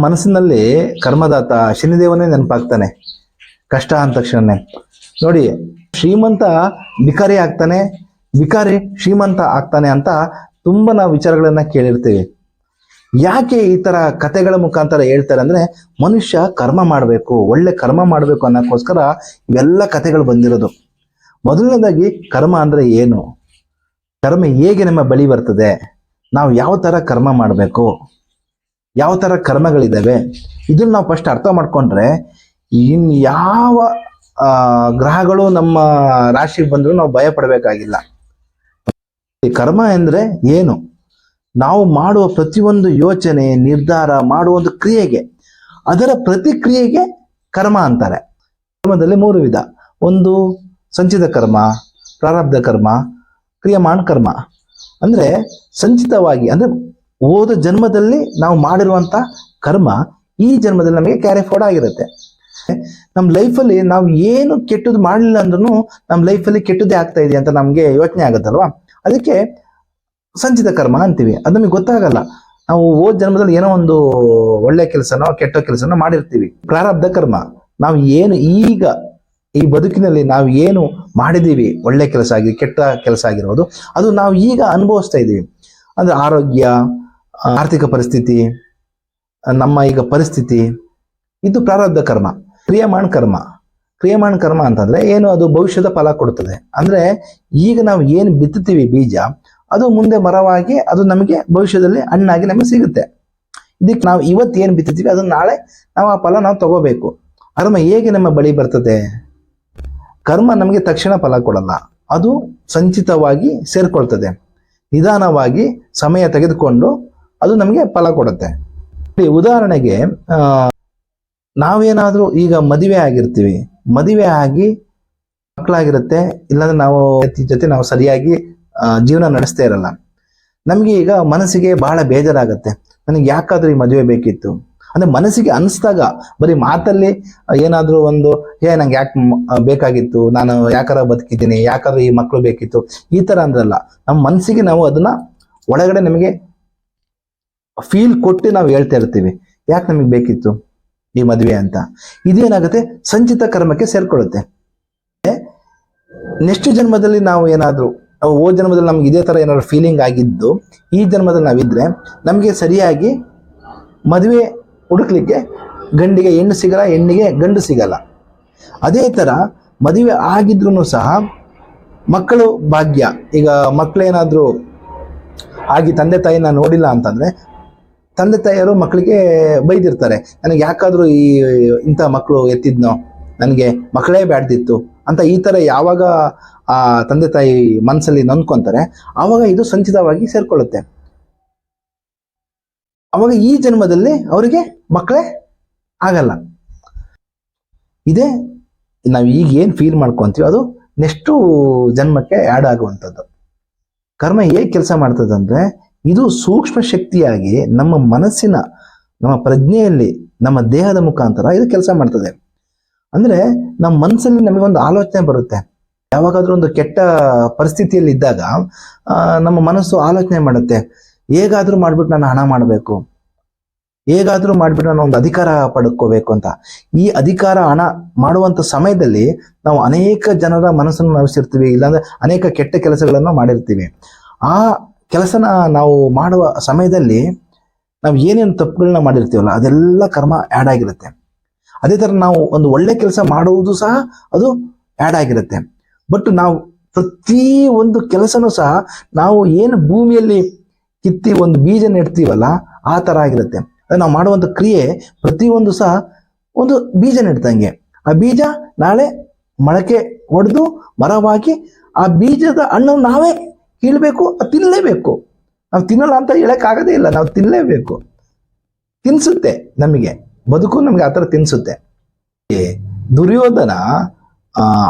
ಮನಸ್ಸಿನಲ್ಲಿ ಕರ್ಮದಾತ ಶನಿದೇವನೇ ನೆನಪಾಗ್ತಾನೆ. ಕಷ್ಟ ಅಂದ ತಕ್ಷಣನೇ. ನೋಡಿ, ಶ್ರೀಮಂತ ವಿಕಾರಿ ಆಗ್ತಾನೆ. ವಿಕಾರಿ ಶ್ರೀಮಂತ ಆಗ್ತಾನೆ ಅಂತ ತುಂಬ ನಾವು ವಿಚಾರಗಳನ್ನ ಕೇಳಿರ್ತೀವಿ. ಯಾಕೆ ಈ ತರ ಕಥೆಗಳ ಮುಖಾಂತರ ಹೇಳ್ತಾರೆ ಅಂದ್ರೆ, ಮನುಷ್ಯ ಕರ್ಮ ಮಾಡಬೇಕು, ಒಳ್ಳೆ ಕರ್ಮ ಮಾಡಬೇಕು ಅನ್ನೋಕ್ಕೋಸ್ಕರ ಇವೆಲ್ಲ ಕಥೆಗಳು ಬಂದಿರೋದು. ಮೊದಲನೇದಾಗಿ ಕರ್ಮ ಅಂದ್ರೆ ಏನು? ಕರ್ಮ ಹೇಗೆ ನಮ್ಮ ಬಳಿ ಬರ್ತದೆ? ನಾವು ಯಾವ ತರ ಕರ್ಮ ಮಾಡಬೇಕು? ಯಾವ ಥರ ಕರ್ಮಗಳಿದ್ದಾವೆ ಇದನ್ನ ನಾವು ಫಸ್ಟ್ ಅರ್ಥ ಮಾಡ್ಕೊಂಡ್ರೆ, ಇನ್ ಯಾವ ಗ್ರಹಗಳು ನಮ್ಮ ರಾಶಿಗೆ ಬಂದರೂ ನಾವು ಭಯ ಪಡಬೇಕಾಗಿಲ್ಲ. ಕರ್ಮ ಎಂದ್ರೆ ಏನು? ನಾವು ಮಾಡುವ ಪ್ರತಿಯೊಂದು ಯೋಚನೆ, ನಿರ್ಧಾರ, ಮಾಡುವ ಒಂದು ಕ್ರಿಯೆಗೆ, ಅದರ ಪ್ರತಿಕ್ರಿಯೆಗೆ ಕರ್ಮ ಅಂತಾರೆ. ಕರ್ಮದಲ್ಲಿ ಮೂರು ವಿಧ. ಒಂದು ಸಂಚಿತ ಕರ್ಮ, ಪ್ರಾರಬ್ಧ ಕರ್ಮ, ಕ್ರಿಯಮಾನ್ ಕರ್ಮ. ಅಂದ್ರೆ ಸಂಚಿತವಾಗಿ, ಅಂದ್ರೆ ಹೋದ ಜನ್ಮದಲ್ಲಿ ನಾವು ಮಾಡಿರುವಂತ ಕರ್ಮ ಈ ಜನ್ಮದಲ್ಲಿ ನಮಗೆ ಕ್ಯಾರಿ ಫೋರ್ಡ್ ಆಗಿರುತ್ತೆ. ನಮ್ಮ ಲೈಫಲ್ಲಿ ನಾವು ಏನು ಕೆಟ್ಟದ್ದು ಮಾಡಲಿಲ್ಲ ಅಂದ್ರೂ ನಮ್ಮ ಲೈಫಲ್ಲಿ ಕೆಟ್ಟದ್ದೇ ಆಗ್ತಾ ಇದೆ ಅಂತ ನಮಗೆ ಯೋಚನೆ ಆಗುತ್ತಲ್ವಾ? ಅದಕ್ಕೆ ಸಂಚಿತ ಕರ್ಮ ಅಂತೀವಿ. ಅದು ನಮಗೆ ಗೊತ್ತಾಗಲ್ಲ. ನಾವು ಹೋದ ಜನ್ಮದಲ್ಲಿ ಏನೋ ಒಂದು ಒಳ್ಳೆ ಕೆಲಸನೋ ಕೆಟ್ಟ ಕೆಲಸನೋ ಮಾಡಿರ್ತೀವಿ. ಪ್ರಾರಬ್ಧ ಕರ್ಮ. ನಾವು ಏನು ಈಗ ಈ ಬದುಕಿನಲ್ಲಿ ನಾವು ಏನು ಮಾಡಿದ್ದೀವಿ? ಒಳ್ಳೆ ಕೆಲಸ ಆಗಿ ಕೆಟ್ಟ ಕೆಲಸ ಆಗಿರ್ಬೋದು. ಅದು ನಾವು ಈಗ ಅನುಭವಿಸ್ತಾ ಇದ್ದೀವಿ ಅಂದ್ರೆ ಆರೋಗ್ಯ ಆರ್ಥಿಕ ಪರಿಸ್ಥಿತಿ, ನಮ್ಮ ಈಗ ಪರಿಸ್ಥಿತಿ, ಇದು ಪ್ರಾರಬ್ಧ ಕರ್ಮ, ಕ್ರಿಯಮಾಣ ಕರ್ಮ. ಕ್ರಿಯಮಾಣ ಕರ್ಮ ಅಂತಂದ್ರೆ ಏನು? ಅದು ಭವಿಷ್ಯದ ಫಲ ಕೊಡುತ್ತದೆ ಅಂದ್ರೆ ಈಗ ನಾವು ಏನು ಬಿತ್ತುತ್ತೀವಿ ಬೀಜ, ಅದು ಮುಂದೆ ಮರವಾಗಿ ಅದು ನಮಗೆ ಭವಿಷ್ಯದಲ್ಲಿ ಹಣ್ಣಾಗಿ ನಮಗೆ ಸಿಗುತ್ತೆ. ಇದಕ್ಕೆ ನಾವು ಇವತ್ತು ಏನು ಬಿತ್ತುತ್ತೀವಿ? ಅದನ್ನ ನಾಳೆ ನಾವು ಆ ಫಲ ನಾವು ತಗೋಬೇಕು. ಕರ್ಮ ಹೇಗೆ ನಮ್ಮ ಬಳಿ ಬರ್ತದೆ? ಕರ್ಮ ನಮಗೆ ತಕ್ಷಣ ಫಲ ಕೊಡಲ್ಲ. ಅದು ಸಂಚಿತವಾಗಿ ಸೇರ್ಕೊಳ್ತದೆ. ನಿಧಾನವಾಗಿ ಸಮಯ ತೆಗೆದುಕೊಂಡು ಅದು ನಮಗೆ ಫಲ ಕೊಡುತ್ತೆ. ಉದಾಹರಣೆಗೆ ನಾವೇನಾದರೂ ಈಗ ಮದುವೆ ಆಗಿರ್ತೀವಿ. ಮದುವೆ ಆಗಿ ಮಕ್ಕಳಾಗಿರುತ್ತೆ, ಇಲ್ಲಾಂದ್ರೆ ನಾವು ಜೊತೆ ನಾವು ಸರಿಯಾಗಿ ಜೀವನ ನಡೆಸ್ತಾ ಇರಲ್ಲ. ನಮಗೆ ಈಗ ಮನಸ್ಸಿಗೆ ಬಹಳ ಬೇಜಾರಾಗುತ್ತೆ. ನನಗೆ ಯಾಕಾದ್ರೂ ಈ ಮದುವೆ ಬೇಕಿತ್ತು. ಅಂದ್ರೆ ಮನಸ್ಸಿಗೆ ಅನಿಸ್ದಾಗ ಬರೀ ಮಾತಲ್ಲಿ ಏನಾದ್ರೂ ಒಂದು ಏ ನಂಗೆ ಯಾಕೆ ಬೇಕಾಗಿತ್ತು? ನಾನು ಯಾಕಾರ ಬದುಕಿದ್ದೀನಿ? ಯಾಕಾದ್ರೂ ಈ ಮಕ್ಕಳು ಬೇಕಿತ್ತು? ಈ ತರ ಅಂದ್ರಲ್ಲ ನಮ್ಮ ಮನಸ್ಸಿಗೆ ನಾವು ಅದನ್ನ ಒಳಗಡೆ ನಮಗೆ ಫೀಲ್ ಕೊಟ್ಟು ನಾವು ಹೇಳ್ತಾ ಇರ್ತೀವಿ. ಯಾಕೆ ನಮಗೆ ಬೇಕಿತ್ತು? ಈ ಮದುವೆ ಅಂತ. ಇದೇನಾಗುತ್ತೆ ಸಂಚಿತ ಕರ್ಮಕ್ಕೆ ಸೇರ್ಕೊಳ್ಳುತ್ತೆ ನೆಕ್ಸ್ಟ್ ಜನ್ಮದಲ್ಲಿ ನಾವು ಏನಾದರೂ ಓ ಜನ್ಮದಲ್ಲಿ ನಮ್ಗೆ ಇದೇ ತರ ಏನಾದ್ರು ಫೀಲಿಂಗ್ ಆಗಿದ್ದು, ಈ ಜನ್ಮದಲ್ಲಿ ನಾವಿದ್ರೆ ನಮಗೆ ಸರಿಯಾಗಿ ಮದುವೆ ಹುಡುಕ್ಲಿಕ್ಕೆ ಗಂಡಿಗೆ ಹೆಣ್ಣು ಸಿಗಲ್ಲ, ಹೆಣ್ಣಿಗೆ ಗಂಡು ಸಿಗಲ್ಲ. ಅದೇ ತರ ಮದುವೆ ಆಗಿದ್ರೂ ಸಹ ಮಕ್ಕಳು ಭಾಗ್ಯ. ಈಗ ಮಕ್ಕಳೇನಾದರೂ ಆಗಿ ತಂದೆ ತಾಯಿನ ನೋಡಿಲ್ಲ ಅಂತಂದ್ರೆ ತಂದೆ ತಾಯಿಯರು ಮಕ್ಕಳಿಗೆ ಬೈದಿರ್ತಾರೆ. ನನಗೆ ಯಾಕಾದ್ರೂ ಈ, ಇಂಥ ಮಕ್ಕಳು ಎತ್ತಿದ್ನೋ? ನನಗೆ ಮಕ್ಕಳೇ ಬ್ಯಾಡ್ದಿತ್ತು. ಅಂತ ಈ ತರ ಯಾವಾಗ ಆ ತಂದೆ ತಾಯಿ ಮನಸ್ಸಲ್ಲಿ ನೊಂದ್ಕೊತಾರೆ, ಆವಾಗ ಇದು ಸಂಚಿತವಾಗಿ ಸೇರ್ಕೊಳ್ಳುತ್ತೆ. ಅವಾಗ ಈ ಜನ್ಮದಲ್ಲಿ ಅವರಿಗೆ ಮಕ್ಕಳೇ ಆಗಲ್ಲ. ಇದೇ ನಾವು ಈಗ ಏನು ಫೀಲ್ ಮಾಡ್ಕೊತೀವಿ ಅದು ನೆಕ್ಸ್ಟು ಜನ್ಮಕ್ಕೆ ಆ್ಯಡ್ ಆಗುವಂಥದ್ದು. ಕರ್ಮ ಹೇಗೆ ಕೆಲಸ ಮಾಡ್ತದಂದ್ರೆ ಇದು ಸೂಕ್ಷ್ಮ ಶಕ್ತಿಯಾಗಿ ನಮ್ಮ ಮನಸ್ಸಿನ, ನಮ್ಮ ಪ್ರಜ್ಞೆಯಲ್ಲಿ, ನಮ್ಮ ದೇಹದ ಮುಖಾಂತರ ಇದು ಕೆಲಸ ಮಾಡ್ತದೆ. ಅಂದ್ರೆ ನಮ್ಮ ಮನಸ್ಸಲ್ಲಿ ನಮಗೊಂದು ಆಲೋಚನೆ ಬರುತ್ತೆ. ಯಾವಾಗಾದ್ರೂ ಒಂದು ಕೆಟ್ಟ ಪರಿಸ್ಥಿತಿಯಲ್ಲಿ ಇದ್ದಾಗ ನಮ್ಮ ಮನಸ್ಸು ಆಲೋಚನೆ ಮಾಡುತ್ತೆ. ಹೇಗಾದ್ರೂ ಮಾಡ್ಬಿಟ್ಟು ನಾನು ಹಣ ಮಾಡಬೇಕು. ಹೇಗಾದರೂ ಮಾಡಿಬಿಟ್ಟು ನಾನು ಒಂದು ಅಧಿಕಾರ ಪಡ್ಕೋಬೇಕು ಅಂತ. ಈ ಅಧಿಕಾರ, ಹಣ ಮಾಡುವಂತ ಸಮಯದಲ್ಲಿ ನಾವು ಅನೇಕ ಜನರ ಮನಸ್ಸನ್ನು ನವಿಸಿರ್ತೀವಿ ಇಲ್ಲಾಂದ್ರೆ ಅನೇಕ ಕೆಟ್ಟ ಕೆಲಸಗಳನ್ನು ಮಾಡಿರ್ತೀವಿ. ಆ ಕೆಲಸನ ನಾವು ಮಾಡುವ ಸಮಯದಲ್ಲಿ ನಾವು ಏನೇನು ತಪ್ಪುಗಳನ್ನ ಮಾಡಿರ್ತೀವಲ್ಲ, ಅದೆಲ್ಲ ಕರ್ಮ ಆ್ಯಡ್ ಆಗಿರುತ್ತೆ. ಅದೇ ಥರ ನಾವು ಒಂದು ಒಳ್ಳೆ ಕೆಲಸ ಮಾಡುವುದು ಸಹ ಅದು ಆ್ಯಡ್ ಆಗಿರುತ್ತೆ. ಬಟ್ ನಾವು ಪ್ರತಿ ಒಂದು ಕೆಲಸನೂ ಸಹ ನಾವು ಏನು ಭೂಮಿಯಲ್ಲಿ ಕಿತ್ತಿ ಒಂದು ಬೀಜ ನೆಡ್ತೀವಲ್ಲ, ಆ ಥರ ಆಗಿರುತ್ತೆ. ಅದು ನಾವು ಮಾಡುವಂಥ ಕ್ರಿಯೆ ಪ್ರತಿಯೊಂದು ಸಹ ಒಂದು ಬೀಜ ನೆಡ್ದಂಗೆ. ಆ ಬೀಜ ನಾಳೆ ಮೊಳಕೆ ಒಡೆದು ಮರವಾಗಿ ಆ ಬೀಜದ ಹಣ್ಣನ್ನು ನಾವೇ ಕೀಳ್ಬೇಕು ಅದು ತಿನ್ನಲೇಬೇಕು ನಾವು ತಿನ್ನಲ್ಲ ಅಂತ ಹೇಳೋಕ್ಕಾಗೋದೇ ಇಲ್ಲ ನಾವು ತಿನ್ನಲೇಬೇಕು ತಿನ್ಸುತ್ತೆ ನಮಗೆ ಬದುಕು ನಮಗೆ ಆ ಥರ ತಿನ್ಸುತ್ತೆ. ಏ, ದುರ್ಯೋಧನ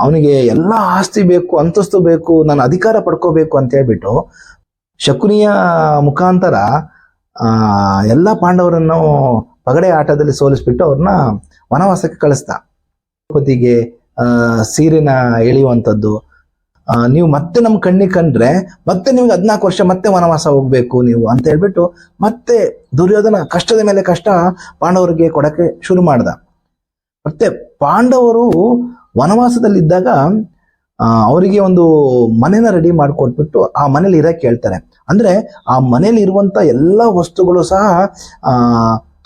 ಅವನಿಗೆ ಎಲ್ಲ ಆಸ್ತಿ ಬೇಕು ಅಂತಸ್ತು ಬೇಕು ನಾನು ಅಧಿಕಾರ ಪಡ್ಕೋಬೇಕು ಅಂತ ಹೇಳ್ಬಿಟ್ಟು ಶಕುನಿಯ ಮುಖಾಂತರ ಎಲ್ಲ ಪಾಂಡವರನ್ನು ಪಗಡೆ ಆಟದಲ್ಲಿ ಸೋಲಿಸ್ಬಿಟ್ಟು ಅವ್ರನ್ನ ವನವಾಸಕ್ಕೆ ಕಳಿಸ್ದ. ಪತಿಗೆ ಸೀರೆನ ಎಳೆಯುವಂಥದ್ದು ನೀವು ಮತ್ತೆ ನಮ್ಮ ಕಣ್ಣಿಗೆ ಕಂಡ್ರೆ ಮತ್ತೆ ನಿಮ್ಗೆ ಹದಿನಾಲ್ಕು ವರ್ಷ ಮತ್ತೆ ವನವಾಸ ಹೋಗ್ಬೇಕು ನೀವು ಅಂತ ಹೇಳ್ಬಿಟ್ಟು ಮತ್ತೆ ದುರ್ಯೋಧನ ಕಷ್ಟದ ಮೇಲೆ ಕಷ್ಟ ಪಾಂಡವರಿಗೆ ಕೊಡಕ್ಕೆ ಶುರು ಮಾಡ್ದ. ಮತ್ತೆ ಪಾಂಡವರು ವನವಾಸದಲ್ಲಿದ್ದಾಗ ಅವರಿಗೆ ಒಂದು ಮನೆನ ರೆಡಿ ಮಾಡಿಕೊಟ್ಬಿಟ್ಟು ಆ ಮನೇಲಿ ಇರಕ್ಕೆ ಹೇಳ್ತಾರೆ ಅಂದ್ರೆ ಆ ಮನೇಲಿ ಇರುವಂತ ಎಲ್ಲ ವಸ್ತುಗಳು ಸಹ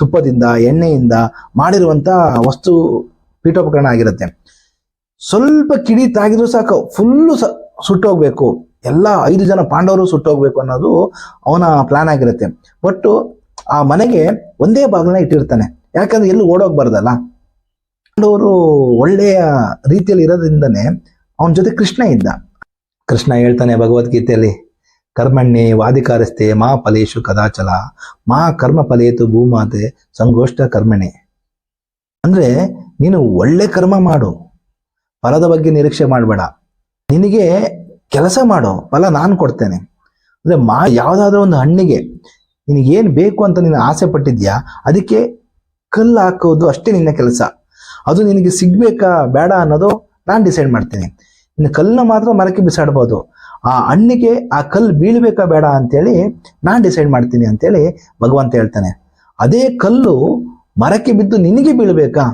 ತುಪ್ಪದಿಂದ, ಎಣ್ಣೆಯಿಂದ ಮಾಡಿರುವಂತ ವಸ್ತು ಪೀಠೋಪಕರಣ ಆಗಿರುತ್ತೆ. ಸ್ವಲ್ಪ ಕಿಡಿ ತಾಗಿದ್ರು ಸಾಕು. ಫುಲ್ಲು ಸುಟ್ಟೋಗ್ಬೇಕು. ಎಲ್ಲ ಐದು ಜನ ಪಾಂಡವರು ಸುಟ್ಟೋಗ್ಬೇಕು ಅನ್ನೋದು ಅವನ ಪ್ಲಾನ್ ಆಗಿರುತ್ತೆ. ಒಟ್ಟು ಆ ಮನೆಗೆ ಒಂದೇ ಬಾಗಿಲನ್ನ ಇಟ್ಟಿರ್ತಾನೆ. ಯಾಕಂದ್ರೆ ಎಲ್ಲೂ ಓಡೋಗ್ಬಾರ್ದಲ್ಲ? ಪಾಂಡವರು ಒಳ್ಳೆಯ ರೀತಿಯಲ್ಲಿ ಇರೋದ್ರಿಂದನೇ ಅವನ ಜೊತೆ ಕೃಷ್ಣ ಇದ್ದ. ಕೃಷ್ಣ ಹೇಳ್ತಾನೆ ಭಗವದ್ಗೀತೆಯಲ್ಲಿ, ಕರ್ಮಣ್ಣೆ ವಾದಿಕಾರಸ್ತೆ ಮಾ ಫಲೇಶು ಕದಾಚಲ, ಮಾ ಕರ್ಮ ಫಲೇತು ಭೂಮಾತೆ ಸಂಗೋಷ್ಠ ಕರ್ಮಣೆ. ಅಂದರೆ ನೀನು ಒಳ್ಳೆ ಕರ್ಮ ಮಾಡು. ಫಲದ ಬಗ್ಗೆ ನಿರೀಕ್ಷೆ ಮಾಡಬೇಡ. ನಿನಗೆ ಕೆಲಸ ಮಾಡು, ಫಲ ನಾನು ಕೊಡ್ತೇನೆ. ಅಂದರೆ ಮಾ, ಯಾವುದಾದ್ರೂ ಒಂದು ಹಣ್ಣಿಗೆ ನಿನಗೇನು ಬೇಕು ಅಂತ ನೀನು ಆಸೆ ಪಟ್ಟಿದ್ಯಾ? ಅದಕ್ಕೆ ಕಲ್ಲು ಹಾಕೋದು ಅಷ್ಟೇ ನಿನ್ನ ಕೆಲಸ. ಅದು ನಿನಗೆ ಸಿಗ್ಬೇಕಾ, ಬೇಡ ಅನ್ನೋದು ನಾನು ಡಿಸೈಡ್ ಮಾಡ್ತೀನಿ. ಇನ್ನು ಕಲ್ಲನ್ನ ಮಾತ್ರ ಮರಕ್ಕೆ ಬಿಸಾಡ್ಬೋದು. ಆ ಹಣ್ಣಿಗೆ ಆ ಕಲ್ಲು ಬೀಳಬೇಕಾ, ಬೇಡ ಅಂತೇಳಿ ನಾನು ಡಿಸೈಡ್ ಮಾಡ್ತೀನಿ ಅಂತೇಳಿ ಭಗವಂತ ಹೇಳ್ತಾನೆ. ಅದೇ ಕಲ್ಲು ಮರಕ್ಕೆ ಬಿದ್ದು ನಿನಗೆ ಬೀಳಬೇಕಾ?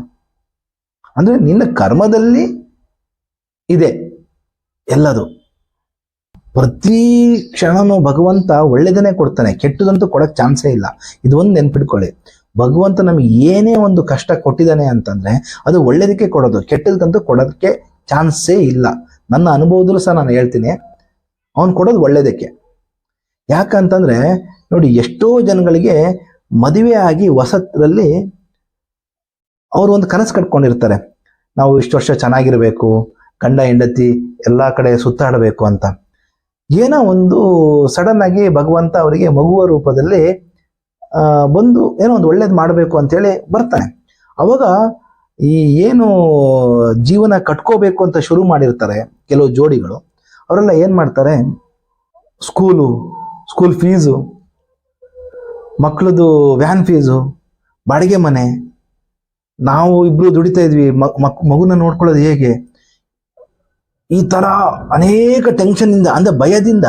ಅಂದರೆ ನಿನ್ನ ಕರ್ಮದಲ್ಲಿ ಇದೆ. ಎಲ್ಲದು. ಪ್ರತಿ ಕ್ಷಣನೂ ಭಗವಂತ ಒಳ್ಳೆದನ್ನೇ ಕೊಡ್ತಾನೆ. ಕೆಟ್ಟದಂತೂ ಕೊಡಕ್ ಚಾನ್ಸೇ ಇಲ್ಲ. ಇದು ಒಂದು ನೆನ್ಪಿಟ್ಕೊಳ್ಳಿ. ಭಗವಂತ ನಮಗೆ ಏನೇ ಒಂದು ಕಷ್ಟ ಕೊಟ್ಟಿದ್ದಾನೆ ಅಂತಂದ್ರೆ ಅದು ಒಳ್ಳೇದಕ್ಕೆ ಕೊಡೋದು. ಕೆಟ್ಟದಕ್ಕಂತೂ ಕೊಡೋದಕ್ಕೆ ಚಾನ್ಸೇ ಇಲ್ಲ. ನನ್ನ ಅನುಭವದಲ್ಲೂ ಸಹ ನಾನು ಹೇಳ್ತೀನಿ. ಅವನು ಕೊಡೋದು ಒಳ್ಳೇದಕ್ಕೆ. ಯಾಕಂತಂದ್ರೆ, ನೋಡಿ, ಎಷ್ಟೋ ಜನಗಳಿಗೆ ಮದುವೆ ಆಗಿ ಹೊಸತ್ರಲ್ಲಿ ಅವರು ಒಂದು ಕನಸು ಕಟ್ಕೊಂಡಿರ್ತಾರೆ. ನಾವು ಇಷ್ಟು ವರ್ಷ ಚೆನ್ನಾಗಿರ್ಬೇಕು ಗಂಡ, ಹೆಂಡತಿ ಎಲ್ಲ ಕಡೆ ಸುತ್ತಾಡಬೇಕು ಅಂತ. ಏನೋ ಒಂದು ಸಡನ್ ಆಗಿ ಭಗವಂತ ಅವರಿಗೆ ಮಗುವ ರೂಪದಲ್ಲಿ ಬಂದು ಏನೋ ಒಂದು ಒಳ್ಳೇದು ಮಾಡಬೇಕು ಅಂತೇಳಿ ಬರ್ತಾನೆ. ಅವಾಗ ಈ ಏನು ಜೀವನ ಕಟ್ಕೋಬೇಕು ಅಂತ ಶುರು ಮಾಡಿರ್ತಾರೆ ಕೆಲವು ಜೋಡಿಗಳು, ಅವರೆಲ್ಲ ಏನು ಮಾಡ್ತಾರೆ? ಸ್ಕೂಲು ಸ್ಕೂಲ್ ಫೀಸು ಮಕ್ಕಳದು ವ್ಯಾನ್ ಫೀಸು ಬಾಡಿಗೆ ಮನೆ. ನಾವು ಇಬ್ರು ದುಡಿತಾ ಇದ್ವಿ ಮಗುನ ನೋಡ್ಕೊಳ್ಳೋದು ಹೇಗೆ? ಈ ತರ ಅನೇಕ ಟೆನ್ಷನ್ ಇಂದ, ಅಂದ್ರೆ ಭಯದಿಂದ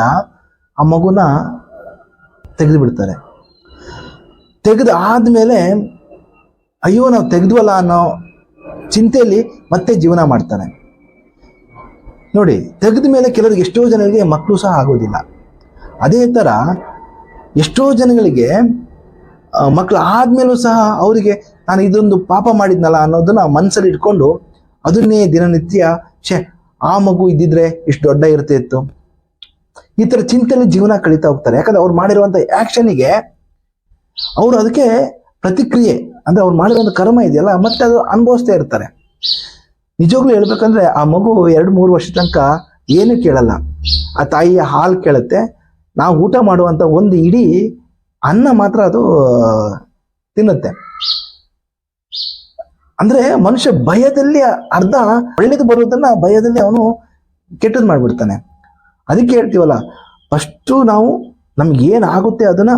ಆ ಮಗುನ ತೆಗೆದು ಬಿಡ್ತಾರೆ ತೆಗೆದು ಆದಮೇಲೆ ಅಯ್ಯೋ ನಾವು ತೆಗೆದ್ವಲ್ಲ ಅನ್ನೋ ಚಿಂತೆಯಲ್ಲಿ ಮತ್ತೆ ಜೀವನ ಮಾಡ್ತಾನೆ. ನೋಡಿ ತೆಗೆದ ಮೇಲೆ ಕೆಲವರಿಗೆ ಎಷ್ಟೋ ಜನರಿಗೆ ಮಕ್ಕಳು ಸಹ ಆಗೋದಿಲ್ಲ. ಅದೇ ಥರ ಎಷ್ಟೋ ಜನಗಳಿಗೆ ಮಕ್ಕಳು ಆದ್ಮೇಲೂ ಸಹ ಅವರಿಗೆ ನಾನು ಇದೊಂದು ಪಾಪ ಮಾಡಿದ್ನಲ್ಲ ಅನ್ನೋದನ್ನ ಮನಸ್ಸಲ್ಲಿ ಇಟ್ಕೊಂಡು ಅದನ್ನೇ ದಿನನಿತ್ಯ, ಛೇ ಆ ಮಗು ಇದ್ದಿದ್ರೆ ಇಷ್ಟು ದೊಡ್ಡ ಇರ್ತಿತ್ತು ಈ ಥರ ಚಿಂತನೆ ಜೀವನ ಕಳೀತಾ ಹೋಗ್ತಾರೆ. ಯಾಕಂದ್ರೆ ಅವ್ರು ಮಾಡಿರುವಂತ ಆಕ್ಷನ್ಗೆ ಅವರು ಅದಕ್ಕೆ ಪ್ರತಿಕ್ರಿಯೆ, ಅಂದ್ರೆ ಅವ್ರು ಮಾಡಿರುವಂತ ಕರ್ಮ ಇದೆಯಲ್ಲ, ಮತ್ತೆ ಅದು ಅನುಭವಿಸ್ತಾ ಇರ್ತಾರೆ. ನಿಜವಾಗ್ಲೂ ಹೇಳ್ಬೇಕಂದ್ರೆ ಆ ಮಗು ಎರಡು ಮೂರು ವರ್ಷ ತನಕ ಏನು ಕೇಳಲ್ಲ. ಆ ತಾಯಿಯ ಹಾಲು ಕೇಳುತ್ತೆ. ನಾವು ಊಟ ಮಾಡುವಂತ ಒಂದು ಇಡೀ ಅನ್ನ ಮಾತ್ರ ಅದು ತಿನ್ನುತ್ತೆ. ಅಂದ್ರೆ ಮನುಷ್ಯ ಭಯದಲ್ಲಿ ಅರ್ಧ ಒಳ್ಳೇದು ಬರುವುದನ್ನ ಭಯದಲ್ಲಿ ಅವನು ಕೆಟ್ಟದ್ದು ಮಾಡ್ಬಿಡ್ತಾನೆ. ಅದಕ್ಕೆ ಹೇಳ್ತೀವಲ್ಲ ಫಸ್ಟು ನಾವು ನಮ್ಗೆ ಏನಾಗುತ್ತೆ ಅದನ್ನ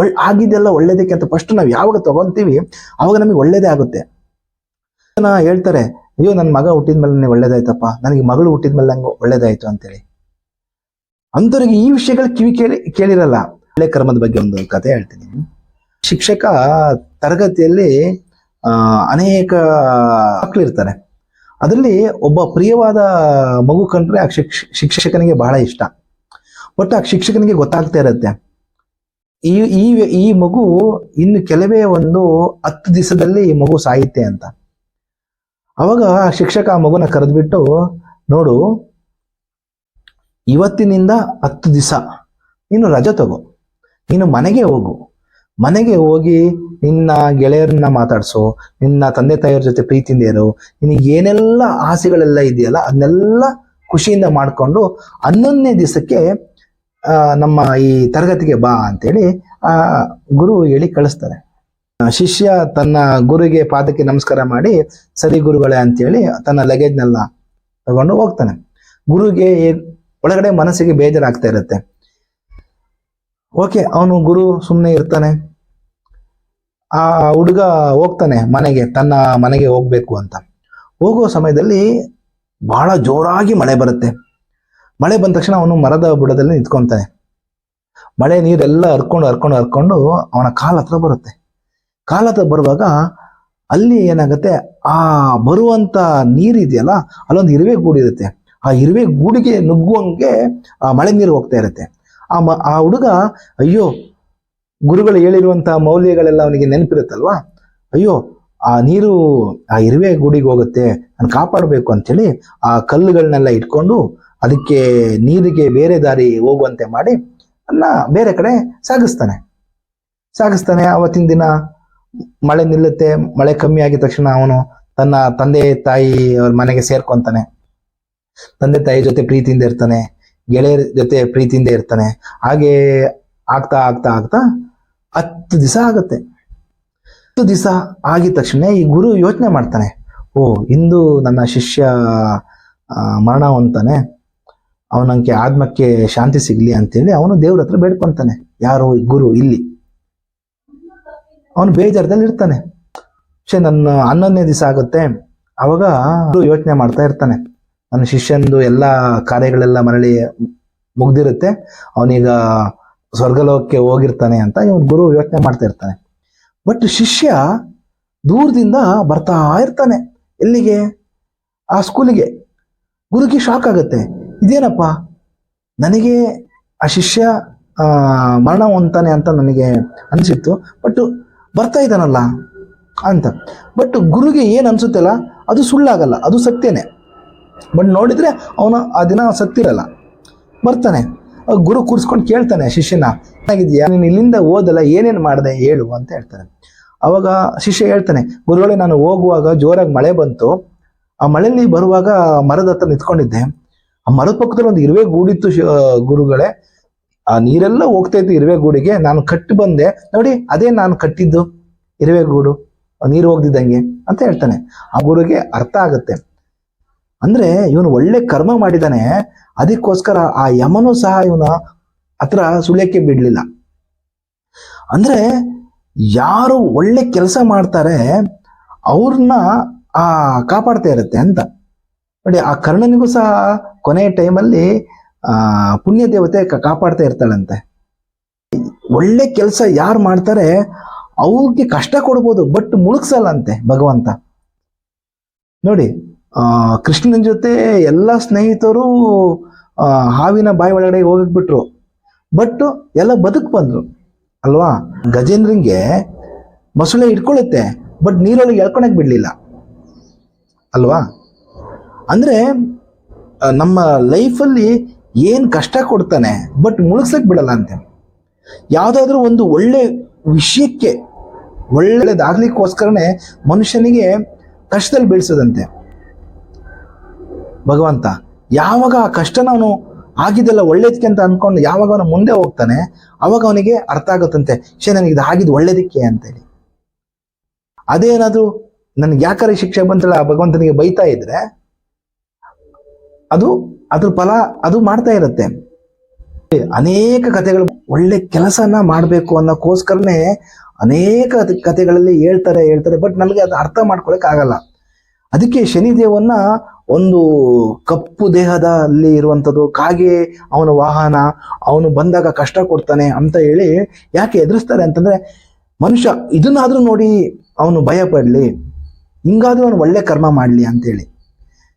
ಒಳ್ ಆಗಿದೆಲ್ಲ ಒಳ್ಳೇದಕ್ಕೆ ಅಂತ ಫಸ್ಟ್ ನಾವು ಯಾವಾಗ ತಗೊಂತೀವಿ ಅವಾಗ ನಮಗೆ ಒಳ್ಳೇದೇ ಆಗುತ್ತೆ. ಹೇಳ್ತಾರೆ, ಅಯ್ಯೋ ನನ್ನ ಮಗ ಹುಟ್ಟಿದ್ಮೇಲೆ ಒಳ್ಳೇದಾಯ್ತಪ್ಪ, ನನಗೆ ಮಗಳು ಹುಟ್ಟಿದ್ಮೇಲೆ ನಂಗೆ ಒಳ್ಳೇದಾಯ್ತು ಅಂತೇಳಿ. ಅಂಥವ್ರಿಗೆ ಈ ವಿಷಯಗಳು ಕಿವಿ ಕೇಳಿ, ಕೇಳಿರಲ್ಲ. ಒಳ್ಳೆ ಕರ್ಮದ ಬಗ್ಗೆ ಒಂದು ಕತೆ ಹೇಳ್ತೀನಿ. ಶಿಕ್ಷಕ ತರಗತಿಯಲ್ಲಿ ಅನೇಕ ಮಕ್ಕಳಿರ್ತಾರೆ ಅದರಲ್ಲಿ ಒಬ್ಬ ಪ್ರಿಯವಾದ ಮಗು ಕಂಡ್ರೆ ಆ ಶಿಕ್ಷ, ಶಿಕ್ಷಕನಿಗೆ ಬಹಳ ಇಷ್ಟ. ಬಟ್ ಆ ಶಿಕ್ಷಕನಿಗೆ ಗೊತ್ತಾಗ್ತಾ ಇರುತ್ತೆ. ಈ ಈ ಈ ಮಗು ಇನ್ನು ಕೆಲವೇ ಒಂದು ಹತ್ತು ದಿವಸದಲ್ಲಿ ಈ ಮಗು ಸಾಯುತ್ತೆ ಅಂತ. ಅವಾಗ ಆ ಶಿಕ್ಷಕ ಆ ಮಗುನ ಕರೆದ್ಬಿಟ್ಟು, ನೋಡು, ಇವತ್ತಿನಿಂದ ಹತ್ತು ದಿವಸ, ನೀನು ರಜೆ ತಗೋ. ನೀನು ಮನೆಗೆ ಹೋಗು. ಮನೆಗೆ ಹೋಗಿ ನಿನ್ನ ಗೆಳೆಯರನ್ನ ಮಾತಾಡ್ಸು, ನಿನ್ನ ತಂದೆ ತಾಯಿಯವ್ರ ಜೊತೆ ಪ್ರೀತಿಯಿಂದ ಇರು, ನಿನಗೆ ಏನೆಲ್ಲ ಆಸೆಗಳೆಲ್ಲ ಇದೆಯಲ್ಲ ಅದನ್ನೆಲ್ಲ ಖುಷಿಯಿಂದ ಮಾಡಿಕೊಂಡು ಹನ್ನೊಂದನೇ ದಿವಸಕ್ಕೆ ನಮ್ಮ ಈ ತರಗತಿಗೆ ಬಾ ಅಂತೇಳಿ, ಆ, ಗುರು ಹೇಳಿ ಕಳಿಸ್ತಾರೆ. ಶಿಷ್ಯ ತನ್ನ ಗುರುಗೆ ಪಾದಕ್ಕೆ ನಮಸ್ಕಾರ ಮಾಡಿ, ಸರಿ ಗುರುಗಳೇ ಅಂತೇಳಿ ತನ್ನ ಲಗೇಜ್ನೆಲ್ಲ ತಗೊಂಡು ಹೋಗ್ತಾನೆ. ಗುರುಗೆ ಒಳಗಡೆ ಮನಸ್ಸಿಗೆ ಬೇಜಾರಾಗ್ತಾ ಇರುತ್ತೆ. ಓಕೆ, ಅವನು ಗುರು ಸುಮ್ಮನೆ ಇರ್ತಾನೆ. ಆ ಹುಡುಗ ಹೋಗ್ತಾನೆ ಮನೆಗೆ, ತನ್ನ ಮನೆಗೆ ಹೋಗ್ಬೇಕು ಅಂತ. ಹೋಗೋ ಸಮಯದಲ್ಲಿ ಬಹಳ ಜೋರಾಗಿ ಮಳೆ ಬರುತ್ತೆ. ಮಳೆ ಬಂದ ತಕ್ಷಣ ಅವನು ಮರದ ಬುಡದಲ್ಲಿ ನಿಂತ್ಕೊಂತಾನೆ. ಮಳೆ ನೀರೆಲ್ಲ ಹರ್ಕೊಂಡು ಹರ್ಕೊಂಡು ಹರ್ಕೊಂಡು ಅವನ ಕಾಲ ಹತ್ರ ಬರುತ್ತೆ. ಕಾಲ ಹತ್ರ ಬರುವಾಗ ಅಲ್ಲಿ ಏನಾಗುತ್ತೆ, ಆ ಬರುವಂತ ನೀರಿದೆಯಲ್ಲ, ಅಲ್ಲೊಂದು ಇರುವೆ ಗೂಡಿರುತ್ತೆ. ಆ ಇರುವೆ ಗೂಡಿಗೆ ನುಗ್ಗುವಂಗೆ ಆ ಮಳೆ ನೀರು ಹೋಗ್ತಾ ಇರುತ್ತೆ. ಆ ಮ, ಆ ಹುಡುಗ, ಅಯ್ಯೋ, ಗುರುಗಳು ಹೇಳಿರುವಂತ ಮೌಲ್ಯಗಳೆಲ್ಲ ಅವನಿಗೆ ನೆನಪಿರುತ್ತಲ್ವಾ? ಅಯ್ಯೋ, ಆ ನೀರು ಆ ಇರುವೆ ಗುಡಿಗೆ ಹೋಗುತ್ತೆ, ನಾನು ಕಾಪಾಡಬೇಕು ಅಂತೇಳಿ ಆ ಕಲ್ಲುಗಳನ್ನೆಲ್ಲ ಇಟ್ಕೊಂಡು ಅದಕ್ಕೆ ನೀರಿಗೆ ಬೇರೆ ದಾರಿ ಹೋಗುವಂತೆ ಮಾಡಿ ಅನ್ನ ಬೇರೆ ಕಡೆ ಸಾಗಿಸ್ತಾನೆ. ಸಾಗಿಸ್ತಾನೆ, ಅವತ್ತಿನ ದಿನ ಮಳೆ ನಿಲ್ಲುತ್ತೆ, ಮಳೆ ಕಮ್ಮಿ ಆಗಿದ ತಕ್ಷಣ ಅವನು ತನ್ನ ತಂದೆ ತಾಯಿ ಅವ್ರ ಮನೆಗೆ ಸೇರ್ಕೊಂತಾನೆ. ತಂದೆ ತಾಯಿ ಜೊತೆ ಪ್ರೀತಿಯಿಂದ ಇರ್ತಾನೆ. ಗೆಳೆಯರ ಜೊತೆ ಪ್ರೀತಿಯಿಂದ ಇರ್ತಾನೆ. ಹಾಗೆ ಆಗ್ತಾ ಆಗ್ತಾ ಆಗ್ತಾ ಹತ್ತು ದಿವಸ ಆಗುತ್ತೆ. ಹತ್ತು ದಿವಸ ಆಗಿದ ತಕ್ಷಣ ಈ ಗುರು ಯೋಚನೆ ಮಾಡ್ತಾನೆ. ಓ, ಇಂದು ನನ್ನ ಶಿಷ್ಯ ಮರಣ ಹೊಂತಾನೆ ಅವನಂಗೆ ಆತ್ಮಕ್ಕೆ ಶಾಂತಿ ಸಿಗಲಿ ಅಂತೇಳಿ ಅವನು ದೇವ್ರ ಹತ್ರ ಬೇಡ್ಕೊಂತಾನೆ. ಯಾರು ಗುರು ಇಲ್ಲಿ. ಅವನು ಬೇಜಾರದಲ್ಲಿ ಇರ್ತಾನೆ. ಶೇ ನನ್ನ ಹನ್ನೊಂದನೇ ದಿವಸ ಆಗುತ್ತೆ. ಅವಾಗ ಯೋಚನೆ ಮಾಡ್ತಾ ಇರ್ತಾನೆ. ನನ್ನ ಶಿಷ್ಯಂದು ಎಲ್ಲ ಕಾರ್ಯಗಳೆಲ್ಲ ಮರಳಿ ಮುಗ್ದಿರುತ್ತೆ. ಅವನೀಗ ಸ್ವರ್ಗಲೋಕಕ್ಕೆ ಹೋಗಿರ್ತಾನೆ ಅಂತ ಇವನು ಗುರು ಯೋಚನೆ ಮಾಡ್ತಾ ಇರ್ತಾನೆ. ಬಟ್ ಶಿಷ್ಯ ದೂರದಿಂದ ಬರ್ತಾ ಇರ್ತಾನೆ. ಎಲ್ಲಿಗೆ? ಆ ಸ್ಕೂಲಿಗೆ. ಗುರುಗೆ ಶಾಕ್ ಆಗುತ್ತೆ. ಇದೇನಪ್ಪ? ನನಗೆ ಆ ಶಿಷ್ಯ ಮರಣ ಹೊಂತಾನೆ ಅಂತ ನನಗೆ ಅನಿಸಿತ್ತು. ಬಟ್ ಬರ್ತಾ ಇದ್ದಾನಲ್ಲ ಅಂತ. ಬಟ್ ಗುರುಗೆ ಏನು ಅನಿಸುತ್ತಲ್ಲ? ಅದು ಸುಳ್ಳಾಗಲ್ಲ. ಅದು ಸತ್ಯನೇ. ಬಟ್ ನೋಡಿದರೆ ಅವನು ಆ ದಿನ ಸತ್ತಿರಲ್ಲ. ಬರ್ತಾನೆ. ಗುರು ಕೂರಿಸ್ಕೊಂಡು ಕೇಳ್ತಾನೆ, ಶಿಷ್ಯನ ಏನಾಗಿದೆಯಾ ನೀನು ಇಲ್ಲಿಂದ ಓದಲ್ಲ ಏನೇನು ಮಾಡಿದೆ ಹೇಳು ಅಂತ ಹೇಳ್ತಾನೆ. ಅವಾಗ ಶಿಷ್ಯ ಹೇಳ್ತಾನೆ, ಗುರುಗಳೇ, ನಾನು ಹೋಗುವಾಗ ಜೋರಾಗಿ ಮಳೆ ಬಂತು. ಆ ಮಳೆಯಲ್ಲಿ ಬರುವಾಗ ಮರದ ಹತ್ರ ನಿಂತ್ಕೊಂಡಿದ್ದೆ. ಆ ಮರದ ಪಕ್ಕದಲ್ಲಿ ಒಂದು ಇರುವೆ ಗೂಡಿತ್ತು ಗುರುಗಳೇ. ಆ ನೀರೆಲ್ಲ ಹೋಗ್ತಾ ಇತ್ತು ಇರುವೆ ಗೂಡಿಗೆ. ನಾನು ಕಟ್ಟಿ ಬಂದೆ. ನೋಡಿ, ಅದೇ ನಾನು ಕಟ್ಟಿದ್ದು, ಇರುವೆ ಗೂಡು. ನೀರು ಹೋಗ್ದಿದ್ದಂಗೆ ಅಂತ ಹೇಳ್ತಾನೆ. ಆ ಗುರುಗೆ ಅರ್ಥ ಆಗುತ್ತೆ. ಅಂದ್ರೆ ಇವನು ಒಳ್ಳೆ ಕರ್ಮ ಮಾಡಿದಾನೆ, ಅದಕ್ಕೋಸ್ಕರ ಆ ಯಮನು ಸಹ ಇವನ ಹತ್ರ ಸುಳ್ಯಕ್ಕೆ ಬಿಡ್ಲಿಲ್ಲ. ಅಂದ್ರೆ ಯಾರು ಒಳ್ಳೆ ಕೆಲಸ ಮಾಡ್ತಾರೆ, ಅವ್ರನ್ನ ಆ ಕಾಪಾಡ್ತಾ ಇರುತ್ತೆ ಅಂತ. ನೋಡಿ, ಆ ಕರ್ಣನಿಗೂ ಸಹ ಕೊನೆಯ ಟೈಮಲ್ಲಿ ಪುಣ್ಯ ದೇವತೆ ಕಾಪಾಡ್ತಾ ಇರ್ತಾಳಂತೆ. ಒಳ್ಳೆ ಕೆಲಸ ಯಾರು ಮಾಡ್ತಾರೆ, ಅವ್ರಿಗೆ ಕಷ್ಟ ಕೊಡ್ಬೋದು, ಬಟ್ ಮುಳುಗ್ಸಲ್ಲಂತೆ ಭಗವಂತ. ನೋಡಿ ಕೃಷ್ಣನ ಜೊತೆ ಎಲ್ಲ ಸ್ನೇಹಿತರು ಹಾವಿನ ಬಾಯಿ ಒಳಗಡೆ ಹೋಗಿಬಿಟ್ರು. ಬಟ್ ಎಲ್ಲ ಬದುಕು ಬಂದ್ರು, ಅಲ್ವಾ? ಗಜೇಂದ್ರಂಗೆ ಮೊಸಳೆ ಇಟ್ಕೊಳ್ಳುತ್ತೆ ಬಟ್ ನೀರೊಳಗೆ ಎಳ್ಕೊಳಕ್ ಬಿಡ್ಲಿಲ್ಲ, ಅಲ್ವಾ? ಅಂದ್ರೆ ನಮ್ಮ ಲೈಫಲ್ಲಿ ಏನು ಕಷ್ಟ ಕೊಡ್ತಾನೆ ಬಟ್ ಮುಳುಗ್ಸಕ್ ಬಿಡಲ್ಲ ಅಂತೆ. ಯಾವುದಾದ್ರೂ ಒಂದು ಒಳ್ಳೆ ವಿಷಯಕ್ಕೆ, ಒಳ್ಳೆದಾಗ್ಲಿಕ್ಕೋಸ್ಕರನೇ ಮನುಷ್ಯನಿಗೆ ಕಷ್ಟದಲ್ಲಿ ಬೀಳ್ಸೋದಂತೆ. ಭಗವಂತ, ಯಾವಾಗ ಆ ಕಷ್ಟನ ಅವನು ಆಗಿದ್ದೆಲ್ಲ ಒಳ್ಳೇದಕ್ಕೆ ಅಂತ ಅನ್ಕೊಂಡು ಯಾವಾಗ ಅವನು ಮುಂದೆ ಹೋಗ್ತಾನೆ, ಅವಾಗ ಅವನಿಗೆ ಅರ್ಥ ಆಗುತ್ತಂತೆ ಶೇ ನನಗೆ ಇದು ಆಗಿದ್ದು ಒಳ್ಳೇದಕ್ಕೆ ಅಂತೇಳಿ. ಅದೇನಾದರೂ ನನ್ಗೆ ಯಾಕಾರ ಶಿಕ್ಷೆ ಬಂತಲ್ಲ ಭಗವಂತನಿಗೆ ಬೈತಾ ಇದ್ರೆ, ಅದು, ಅದ್ರ ಫಲ ಅದು ಮಾಡ್ತಾ ಇರುತ್ತೆ. ಅನೇಕ ಕಥೆಗಳು, ಒಳ್ಳೆ ಕೆಲಸನ ಮಾಡಬೇಕು ಅನ್ನೋಕ್ಕೋಸ್ಕರನೇ ಅನೇಕ ಕಥೆಗಳಲ್ಲಿ ಹೇಳ್ತಾರೆ ಹೇಳ್ತಾರೆ, ಬಟ್ ನನಗೆ ಅದು ಅರ್ಥ ಮಾಡ್ಕೊಳಕ್ ಆಗಲ್ಲ ಅದಕ್ಕೆ ಶನಿದೇವನ್ನ ಒಂದು ಕಪ್ಪು ದೇಹದಲ್ಲಿ ಇರುವಂಥದ್ದು, ಕಾಗೆ ಅವನ ವಾಹನ, ಅವನು ಬಂದಾಗ ಕಷ್ಟ ಕೊಡ್ತಾನೆ ಅಂತ ಹೇಳಿ ಯಾಕೆ ಎದುರಿಸ್ತಾರೆ ಅಂತಂದ್ರೆ, ಮನುಷ್ಯ ಇದನ್ನಾದ್ರೂ ನೋಡಿ ಅವನು ಭಯ ಪಡ್ಲಿ, ಹಿಂಗಾದ್ರೂ ಅವನು ಒಳ್ಳೆ ಕರ್ಮ ಮಾಡಲಿ ಅಂತೇಳಿ.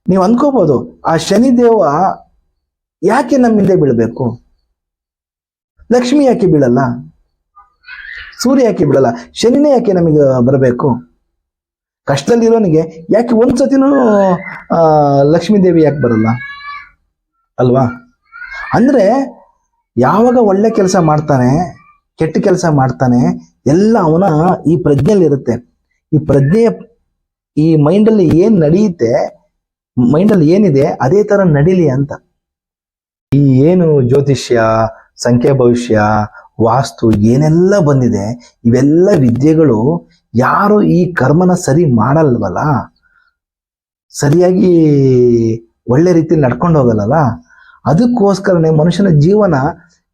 ನೀವು ಅಂದ್ಕೋಬೋದು ಆ ಶನಿದೇವ ಯಾಕೆ ನಮ್ಮ ಹಿಂದೆ ಬೀಳಬೇಕು? ಲಕ್ಷ್ಮಿ ಯಾಕೆ ಬೀಳಲ್ಲ? ಸೂರ್ಯ ಯಾಕೆ ಬಿಡಲ್ಲ ಶನಿನೇ ಯಾಕೆ ನಮಗೆ ಬರಬೇಕು? ಕಷ್ಟದಲ್ಲಿರೋನಿಗೆ ಯಾಕೆ ಒಂದ್ಸತಿನೂ ಆ, ಲಕ್ಷ್ಮೀ ಯಾಕೆ ಬರಲ್ಲ? ಅಲ್ವಾ? ಅಂದ್ರೆ ಯಾವಾಗ ಒಳ್ಳೆ ಕೆಲಸ ಮಾಡ್ತಾನೆ ಕೆಟ್ಟ ಕೆಲಸ ಮಾಡ್ತಾನೆ ಎಲ್ಲ ಅವನ ಈ ಪ್ರಜ್ಞೆಯಲ್ಲಿರುತ್ತೆ. ಈ ಪ್ರಜ್ಞೆಯ ಈ ಮೈಂಡಲ್ಲಿ ಏನ್ ನಡೆಯುತ್ತೆ ಮೈಂಡಲ್ಲಿ ಏನಿದೆ ಅದೇ ತರ ನಡೀಲಿ ಅಂತ. ಈ ಏನು ಜ್ಯೋತಿಷ್ಯ ಸಂಖ್ಯಾ ಭವಿಷ್ಯ ವಾಸ್ತು ಏನೆಲ್ಲ ಬಂದಿದೆ ಇವೆಲ್ಲ ವಿದ್ಯೆಗಳು ಯಾರು ಈ ಕರ್ಮನ ಸರಿ ಮಾಡಲ್ವಲ್ಲ? ಸರಿಯಾಗಿ ಒಳ್ಳೆ ರೀತಿಯಲ್ಲಿ ನಡ್ಕೊಂಡು ಹೋಗಲ್ಲಲ್ಲ? ಅದಕ್ಕೋಸ್ಕರನೇ ಮನುಷ್ಯನ ಜೀವನ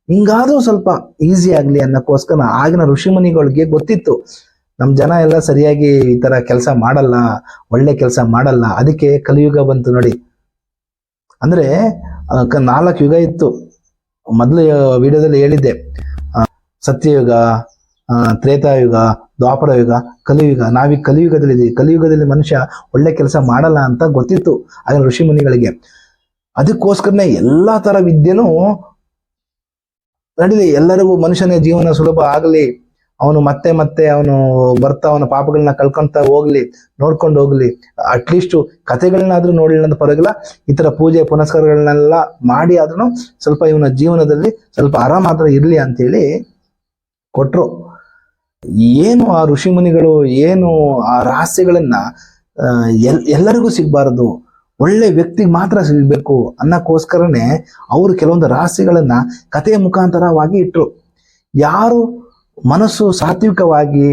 ಹಿಂಗಾದ್ರೂ ಸ್ವಲ್ಪ ಈಸಿ ಆಗ್ಲಿ ಅನ್ನೋಕ್ಕೋಸ್ಕರ ಆಗಿನ ಋಷಿಮುನಿಗಳಿಗೆ ಗೊತ್ತಿತ್ತು. ನಮ್ಮ ಜನ ಎಲ್ಲ ಸರಿಯಾಗಿ ಈ ಥರ ಕೆಲಸ ಮಾಡಲ್ಲ, ಒಳ್ಳೆ ಕೆಲಸ ಮಾಡಲ್ಲ. ಅದಕ್ಕೆ ಕಲಿಯುಗ ಬಂತು ನೋಡಿ. ಅಂದ್ರೆ ನಾಲ್ಕು ಯುಗ ಇತ್ತು. ಮೊದಲು ವಿಡಿಯೋದಲ್ಲಿ ಹೇಳಿದ್ದೆ. ಸತ್ಯಯುಗ ತ್ರೇತಾಯುಗ ದ್ವಾಪರ ಯುಗ, ಕಲಿಯುಗ. ನಾವೀಗ ಕಲಿಯುಗದಲ್ಲಿ ಇದೀವಿ ಕಲಿಯುಗದಲ್ಲಿ ಮನುಷ್ಯ ಒಳ್ಳೆ ಕೆಲಸ ಮಾಡಲ್ಲ ಅಂತ ಗೊತ್ತಿತ್ತು. ಆಗಿನ ಋಷಿ ಮುನಿಗಳಿಗೆ ಅದಕ್ಕೋಸ್ಕರನೇ ಎಲ್ಲಾ ತರ ವಿದ್ಯೆನೂ ನಡೀಲಿ. ಎಲ್ಲರಿಗೂ ಮನುಷ್ಯನ ಜೀವನ ಸುಲಭ ಆಗಲಿ. ಅವನು ಮತ್ತೆ ಮತ್ತೆ ಅವನು ಬರ್ತಾ, ಅವನ ಪಾಪಗಳನ್ನ ಕಳ್ಕೊಂತ ಹೋಗ್ಲಿ, ನೋಡ್ಕೊಂಡು ಹೋಗ್ಲಿ. ಅಟ್ಲೀಸ್ಟ್ ಕಥೆಗಳನ್ನಾದ್ರೂ ನೋಡ್ಲಿಲ್ಲ ಅಂತ ಪರವಾಗಿಲ್ಲ. ಈ ತರ ಪೂಜೆ, ಪುನಸ್ಕಾರಗಳನ್ನೆಲ್ಲ ಮಾಡಿ ಆದ್ರೂ ಸ್ವಲ್ಪ ಇವನ ಜೀವನದಲ್ಲಿ ಸ್ವಲ್ಪ ಆರಾಮಾದ್ರೂ ಇರ್ಲಿ ಅಂತೇಳಿ ಕೊಟ್ರು. ಏನು ಆ ಋಷಿ ಮುನಿಗಳು ಏನು ಆ ರಹಸ್ಯಗಳನ್ನ ಎಲ್, ಎಲ್ಲರಿಗೂ ಸಿಗಬಾರದು, ಒಳ್ಳೆ ವ್ಯಕ್ತಿಗೆ ಮಾತ್ರ ಸಿಗಬೇಕು ಅನ್ನಕ್ಕೋಸ್ಕರನೇ ಅವರು ಕೆಲವೊಂದು ರಹಸ್ಯಗಳನ್ನ ಕಥೆಯ ಮುಖಾಂತರವಾಗಿ ಇಟ್ರು. ಯಾರು ಮನಸ್ಸು ಸಾತ್ವಿಕವಾಗಿ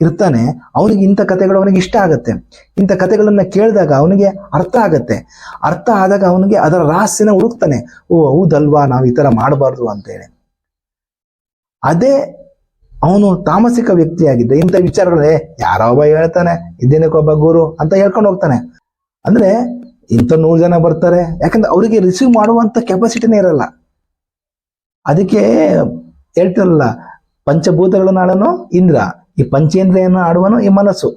ಇರ್ತಾನೆ, ಅವನಿಗೆ ಇಂಥ ಕಥೆಗಳು ಅವನಿಗೆ ಇಷ್ಟ ಆಗತ್ತೆ. ಇಂಥ ಕಥೆಗಳನ್ನ ಕೇಳಿದಾಗ ಅವನಿಗೆ ಅರ್ಥ ಆಗತ್ತೆ. ಅರ್ಥ ಆದಾಗ ಅವನಿಗೆ ಅದರ ರಹಸ್ಯನ ಹುಡುಕ್ತಾನೆ. ಓ, ಹೌದಲ್ವಾ, ನಾವು ಈ ಥರ ಮಾಡಬಾರ್ದು ಅಂತೇಳಿ. ಅದೇ ಅವನು ತಾಮಸಿಕ ವ್ಯಕ್ತಿಯಾಗಿದ್ದ. ಇಂಥ ವಿಚಾರಗಳೇ ಯಾರೋ ಒಬ್ಬ ಹೇಳ್ತಾನೆ, ಇದೇನಕ್ಕೊಬ್ಬ ಗುರು ಅಂತ ಹೇಳ್ಕೊಂಡು ಹೋಗ್ತಾನೆ. ಅಂದ್ರೆ ಇಂಥ ನೂರು ಜನ ಬರ್ತಾರೆ, ಯಾಕಂದ್ರೆ ಅವರಿಗೆ ರಿಸೀವ್ ಮಾಡುವಂತ ಕೆಪಾಸಿಟಿನೇ ಇರಲ್ಲ. ಅದಕ್ಕೆ ಹೇಳ್ತಿರಲ್ಲ ಪಂಚಭೂತಗಳನ್ನು ಆಡನು ಇಂದ್ರ, ಈ ಪಂಚೇಂದ್ರಿಯನ್ನು ಆಡುವನು ಈ ಮನಸ್ಸು.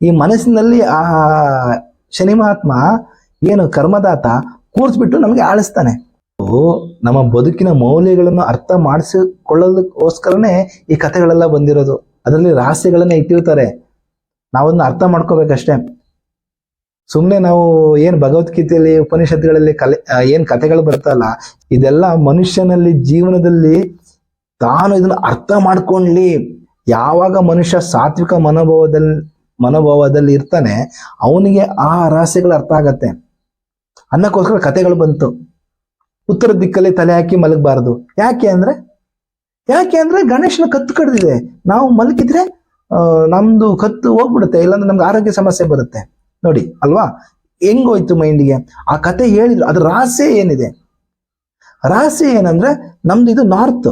ಈ ಮನಸ್ಸಿನಲ್ಲಿ ಆ ಶನಿ ಮಹಾತ್ಮ ಏನು ಕರ್ಮದಾತ ಕೂರಿಸ್ಬಿಟ್ಟು ನಮಗೆ ಆಳಿಸ್ತಾನೆ. ನಮ್ಮ ಬದುಕಿನ ಮೌಲ್ಯಗಳನ್ನು ಅರ್ಥ ಮಾಡಿಸಿಕೊಳ್ಳೋದಕ್ಕೋಸ್ಕರನೇ ಈ ಕಥೆಗಳೆಲ್ಲ ಬಂದಿರೋದು. ಅದರಲ್ಲಿ ರಹಸ್ಯಗಳನ್ನ ಇಟ್ಟಿರ್ತಾರೆ. ನಾವನ್ನ ಅರ್ಥ ಮಾಡ್ಕೋಬೇಕಷ್ಟೇ. ಸುಮ್ಮನೆ ನಾವು ಏನು ಭಗವದ್ಗೀತೆಯಲ್ಲಿ ಉಪನಿಷತ್ಗಳಲ್ಲಿ ಕಲೆ ಏನು ಕಥೆಗಳು ಬರ್ತಲ್ಲ ಇದೆಲ್ಲ ಮನುಷ್ಯನಲ್ಲಿ ಜೀವನದಲ್ಲಿ ತಾನು ಇದನ್ನ ಅರ್ಥ ಮಾಡ್ಕೊಂಡ್ಲಿ. ಯಾವಾಗ ಮನುಷ್ಯ ಸಾತ್ವಿಕ ಮನೋಭಾವದಲ್ಲಿ ಮನೋಭಾವದಲ್ಲಿ ಇರ್ತಾನೆ, ಅವನಿಗೆ ಆ ರಹಸ್ಯಗಳು ಅರ್ಥ ಆಗತ್ತೆ. ಅನ್ನಕ್ಕೋಸ್ಕರ ಕಥೆಗಳು ಬಂತು. ಉತ್ತರ ದಿಕ್ಕಲ್ಲಿ ತಲೆ ಹಾಕಿ ಮಲಗಬಾರದು. ಯಾಕೆ ಅಂದ್ರೆ ಯಾಕೆ ಅಂದ್ರೆ ಗಣೇಶನ ಕತ್ತು ಕಡ್ದಿದೆ. ನಾವು ಮಲಗಿದ್ರೆ ನಮ್ದು ಕತ್ತು ಹೋಗ್ಬಿಡುತ್ತೆ, ಇಲ್ಲಾಂದ್ರೆ ನಮ್ಗೆ ಆರೋಗ್ಯ ಸಮಸ್ಯೆ ಬರುತ್ತೆ. ನೋಡಿ, ಅಲ್ವಾ? ಹೆಂಗೋಯ್ತು ಮೈಂಡಿಗೆ ಆ ಕತೆ ಹೇಳಿದ್ರು. ಅದ್ರ ರಹಸ್ಯ ಏನಿದೆ? ರಹಸ್ಯ ಏನಂದ್ರೆ, ನಮ್ದು ಇದು ನಾರ್ತ್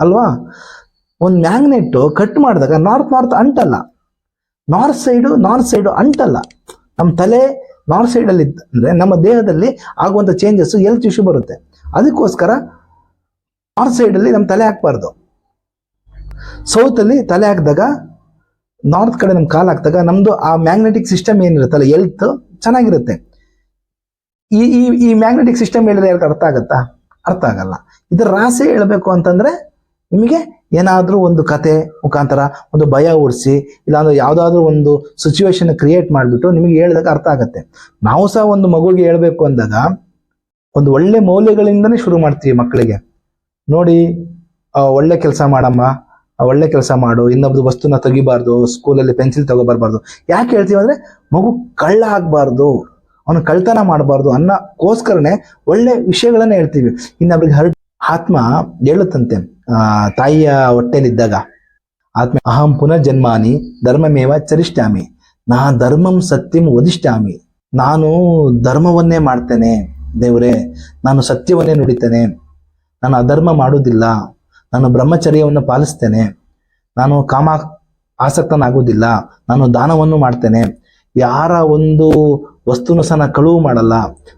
ಅಲ್ವಾ? ಒಂದು ಮ್ಯಾಗ್ನೆಟ್ ಕಟ್ ಮಾಡಿದಾಗ ನಾರ್ತ್ ನಾರ್ತ್ ಅಂಟಲ್ಲ ನಾರ್ತ್ ಸೈಡು ನಾರ್ತ್ ಸೈಡು ಅಂಟಲ್ಲ ನಮ್ಮ ತಲೆ ನಾರ್ತ್ ಸೈಡಲ್ಲಿ ಅಂದ್ರೆ ನಮ್ಮ ದೇಹದಲ್ಲಿ ಆಗುವಂಥ ಚೇಂಜಸ್ ಹೆಲ್ತ್ ಇಶ್ಯೂ ಬರುತ್ತೆ. ಅದಕ್ಕೋಸ್ಕರ ನಾರ್ತ್ ಸೈಡಲ್ಲಿ ನಮ್ಮ ತಲೆ ಹಾಕ್ಬಾರ್ದು. ಸೌತಲ್ಲಿ ತಲೆ ಹಾಕಿದಾಗ ನಾರ್ತ್ ಕಡೆ ನಮ್ಮ ಕಾಲು ಹಾಕಿದಾಗ ನಮ್ದು ಆ ಮ್ಯಾಗ್ನೆಟಿಕ್ ಸಿಸ್ಟಮ್ ಏನಿರುತ್ತಲ್ಲ ಹೆಲ್ತ್ ಚೆನ್ನಾಗಿರುತ್ತೆ. ಈ ಈ ಈ ಮ್ಯಾಗ್ನೆಟಿಕ್ ಸಿಸ್ಟಮ್ ಹೇಳಿದ್ರೆ ಯಾರಿಗೆ ಅರ್ಥ ಆಗುತ್ತಾ? ಅರ್ಥ ಆಗಲ್ಲ. ಇದರ ರಾಸೆ ಹೇಳಬೇಕು ಅಂತಂದ್ರೆ ನಿಮಗೆ ಏನಾದರೂ ಒಂದು ಕತೆ ಮುಖಾಂತರ ಒಂದು ಭಯ ಓಡಿಸಿ ಇಲ್ಲಾಂದ್ರೆ ಯಾವುದಾದ್ರೂ ಒಂದು ಸಿಚುವೇಶನ್ ಕ್ರಿಯೇಟ್ ಮಾಡಿಬಿಟ್ಟು ನಿಮಗೆ ಹೇಳಿದಾಗ ಅರ್ಥ ಆಗುತ್ತೆ. ನಾವು ಸಹ ಒಂದು ಮಗುವಿಗೆ ಹೇಳಬೇಕು ಅಂದಾಗ, ಒಂದು ಒಳ್ಳೆ ಮೌಲ್ಯಗಳಿಂದನೇ ಶುರು ಮಾಡ್ತೀವಿ ಮಕ್ಕಳಿಗೆ. ನೋಡಿ ಒಳ್ಳೆ ಕೆಲಸ ಮಾಡಮ್ಮ ಒಳ್ಳೆ ಕೆಲಸ ಮಾಡು ಇನ್ನೊಬ್ದು ವಸ್ತುನ ತೆಗಿಬಾರ್ದು, ಸ್ಕೂಲಲ್ಲಿ ಪೆನ್ಸಿಲ್ ತಗೋಬಾರ್ಬಾರ್ದು. ಯಾಕೆ ಹೇಳ್ತೀವಿ ಅಂದ್ರೆ, ಮಗು ಕಳ್ಳ ಆಗಬಾರ್ದು, ಅವನು ಕಳ್ತನ ಮಾಡಬಾರ್ದು ಅನ್ನೋಕ್ಕೋಸ್ಕರನೇ ಒಳ್ಳೆ ವಿಷಯಗಳನ್ನ ಹೇಳ್ತೀವಿ. ಇನ್ನೊಬ್ರಿಗೆ ಆತ್ಮ ಹೇಳುತ್ತಂತೆ. ತಾಯಿಯ ಹೊಟ್ಟೆಲಿದ್ದಾಗ ಆತ್ಮ ಅಹಂ ಪುನರ್ಜನ್ಮಾನಿ, ಧರ್ಮಮೇವ ಚರಿಷ್ಠಾಮಿ. ನಾ ಧರ್ಮಂ ಸತ್ಯಂ ವದಿಷ್ಠಾಮಿ. ನಾನು ಧರ್ಮವನ್ನೇ ಮಾಡ್ತೇನೆ ದೇವರೇ, ನಾನು ಸತ್ಯವನ್ನೇ ನುಡಿತೇನೆ. ನಾನು ಅಧರ್ಮ ಮಾಡುವುದಿಲ್ಲ, ನಾನು ಬ್ರಹ್ಮಚರ್ಯವನ್ನು ಪಾಲಿಸ್ತೇನೆ. ನಾನು ಕಾಮ ಆಸಕ್ತನಾಗುವುದಿಲ್ಲ, ನಾನು ದಾನವನ್ನು ಮಾಡ್ತೇನೆ. ಯಾರ ಒಂದು ವಸ್ತುನು ಸಹ ಕಳುವು ಮಾಡಲ್ಲ.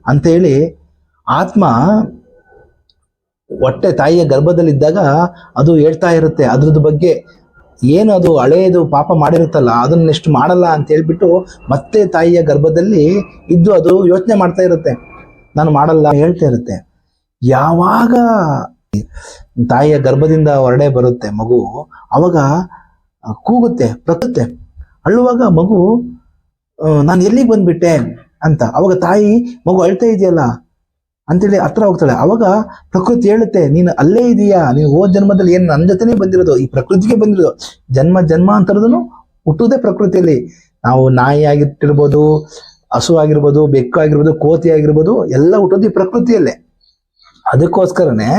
ಅಂತೇಳಿ ಆತ್ಮ ಹೊಟ್ಟೆ ತಾಯಿಯ ಗರ್ಭದಲ್ಲಿದ್ದಾಗ ಅದು ಹೇಳ್ತಾ ಇರುತ್ತೆ. ಅದ್ರದ್ದು ಬಗ್ಗೆ ಏನು ಅದು ಹಳೆಯದು ಪಾಪ ಮಾಡಿರುತ್ತಲ್ಲ, ಅದನ್ನ ನೆಕ್ಸ್ಟ್ ಮಾಡಲ್ಲ ಅಂತ ಹೇಳ್ಬಿಟ್ಟು ಮತ್ತೆ ತಾಯಿಯ ಗರ್ಭದಲ್ಲಿ ಇದ್ದು ಅದು ಯೋಚನೆ ಮಾಡ್ತಾ ಇರುತ್ತೆ. ನಾನು ಮಾಡಲ್ಲ ಹೇಳ್ತಾ ಇರುತ್ತೆ. ಯಾವಾಗ ತಾಯಿಯ ಗರ್ಭದಿಂದ ಹೊರಡೆ ಬರುತ್ತೆ ಮಗು, ಅವಾಗ ಕೂಗುತ್ತೆ ಪ್ರಕೃತೆ ಅಳ್ಳುವಾಗ ಮಗು ನಾನು ಎಲ್ಲಿಗೆ ಬಂದ್ಬಿಟ್ಟೆ? ಅಂತ. ಅವಾಗ ತಾಯಿ ಮಗು ಅಳ್ತಾ ಇದೆಯಲ್ಲ ಅಂತೇಳಿ ಹತ್ರ ಹೋಗ್ತಾಳೆ. ಅವಾಗ ಪ್ರಕೃತಿ ಹೇಳುತ್ತೆ, ನೀನು ಅಲ್ಲೇ ಇದೀಯಾ? ನೀನು ಹೋದ ಜನ್ಮದಲ್ಲಿ ಏನು ನನ್ನ ಜೊತೆನೇ ಬಂದಿರೋದು? ಈ ಪ್ರಕೃತಿಗೆ ಬಂದಿರೋದು. ಜನ್ಮ ಜನ್ಮ ಅಂತರದನ್ನು ಹುಟ್ಟುವುದೇ ಪ್ರಕೃತಿಯಲ್ಲಿ. ನಾವು ನಾಯಿ ಆಗಿಟ್ಟಿರ್ಬೋದು ಹಸು ಆಗಿರ್ಬೋದು, ಬೆಕ್ಕು ಆಗಿರ್ಬೋದು, ಕೋತಿ ಆಗಿರ್ಬೋದು, ಎಲ್ಲ ಹುಟ್ಟೋದು ಈ ಪ್ರಕೃತಿಯಲ್ಲೇ. ಅದಕ್ಕೋಸ್ಕರನೇ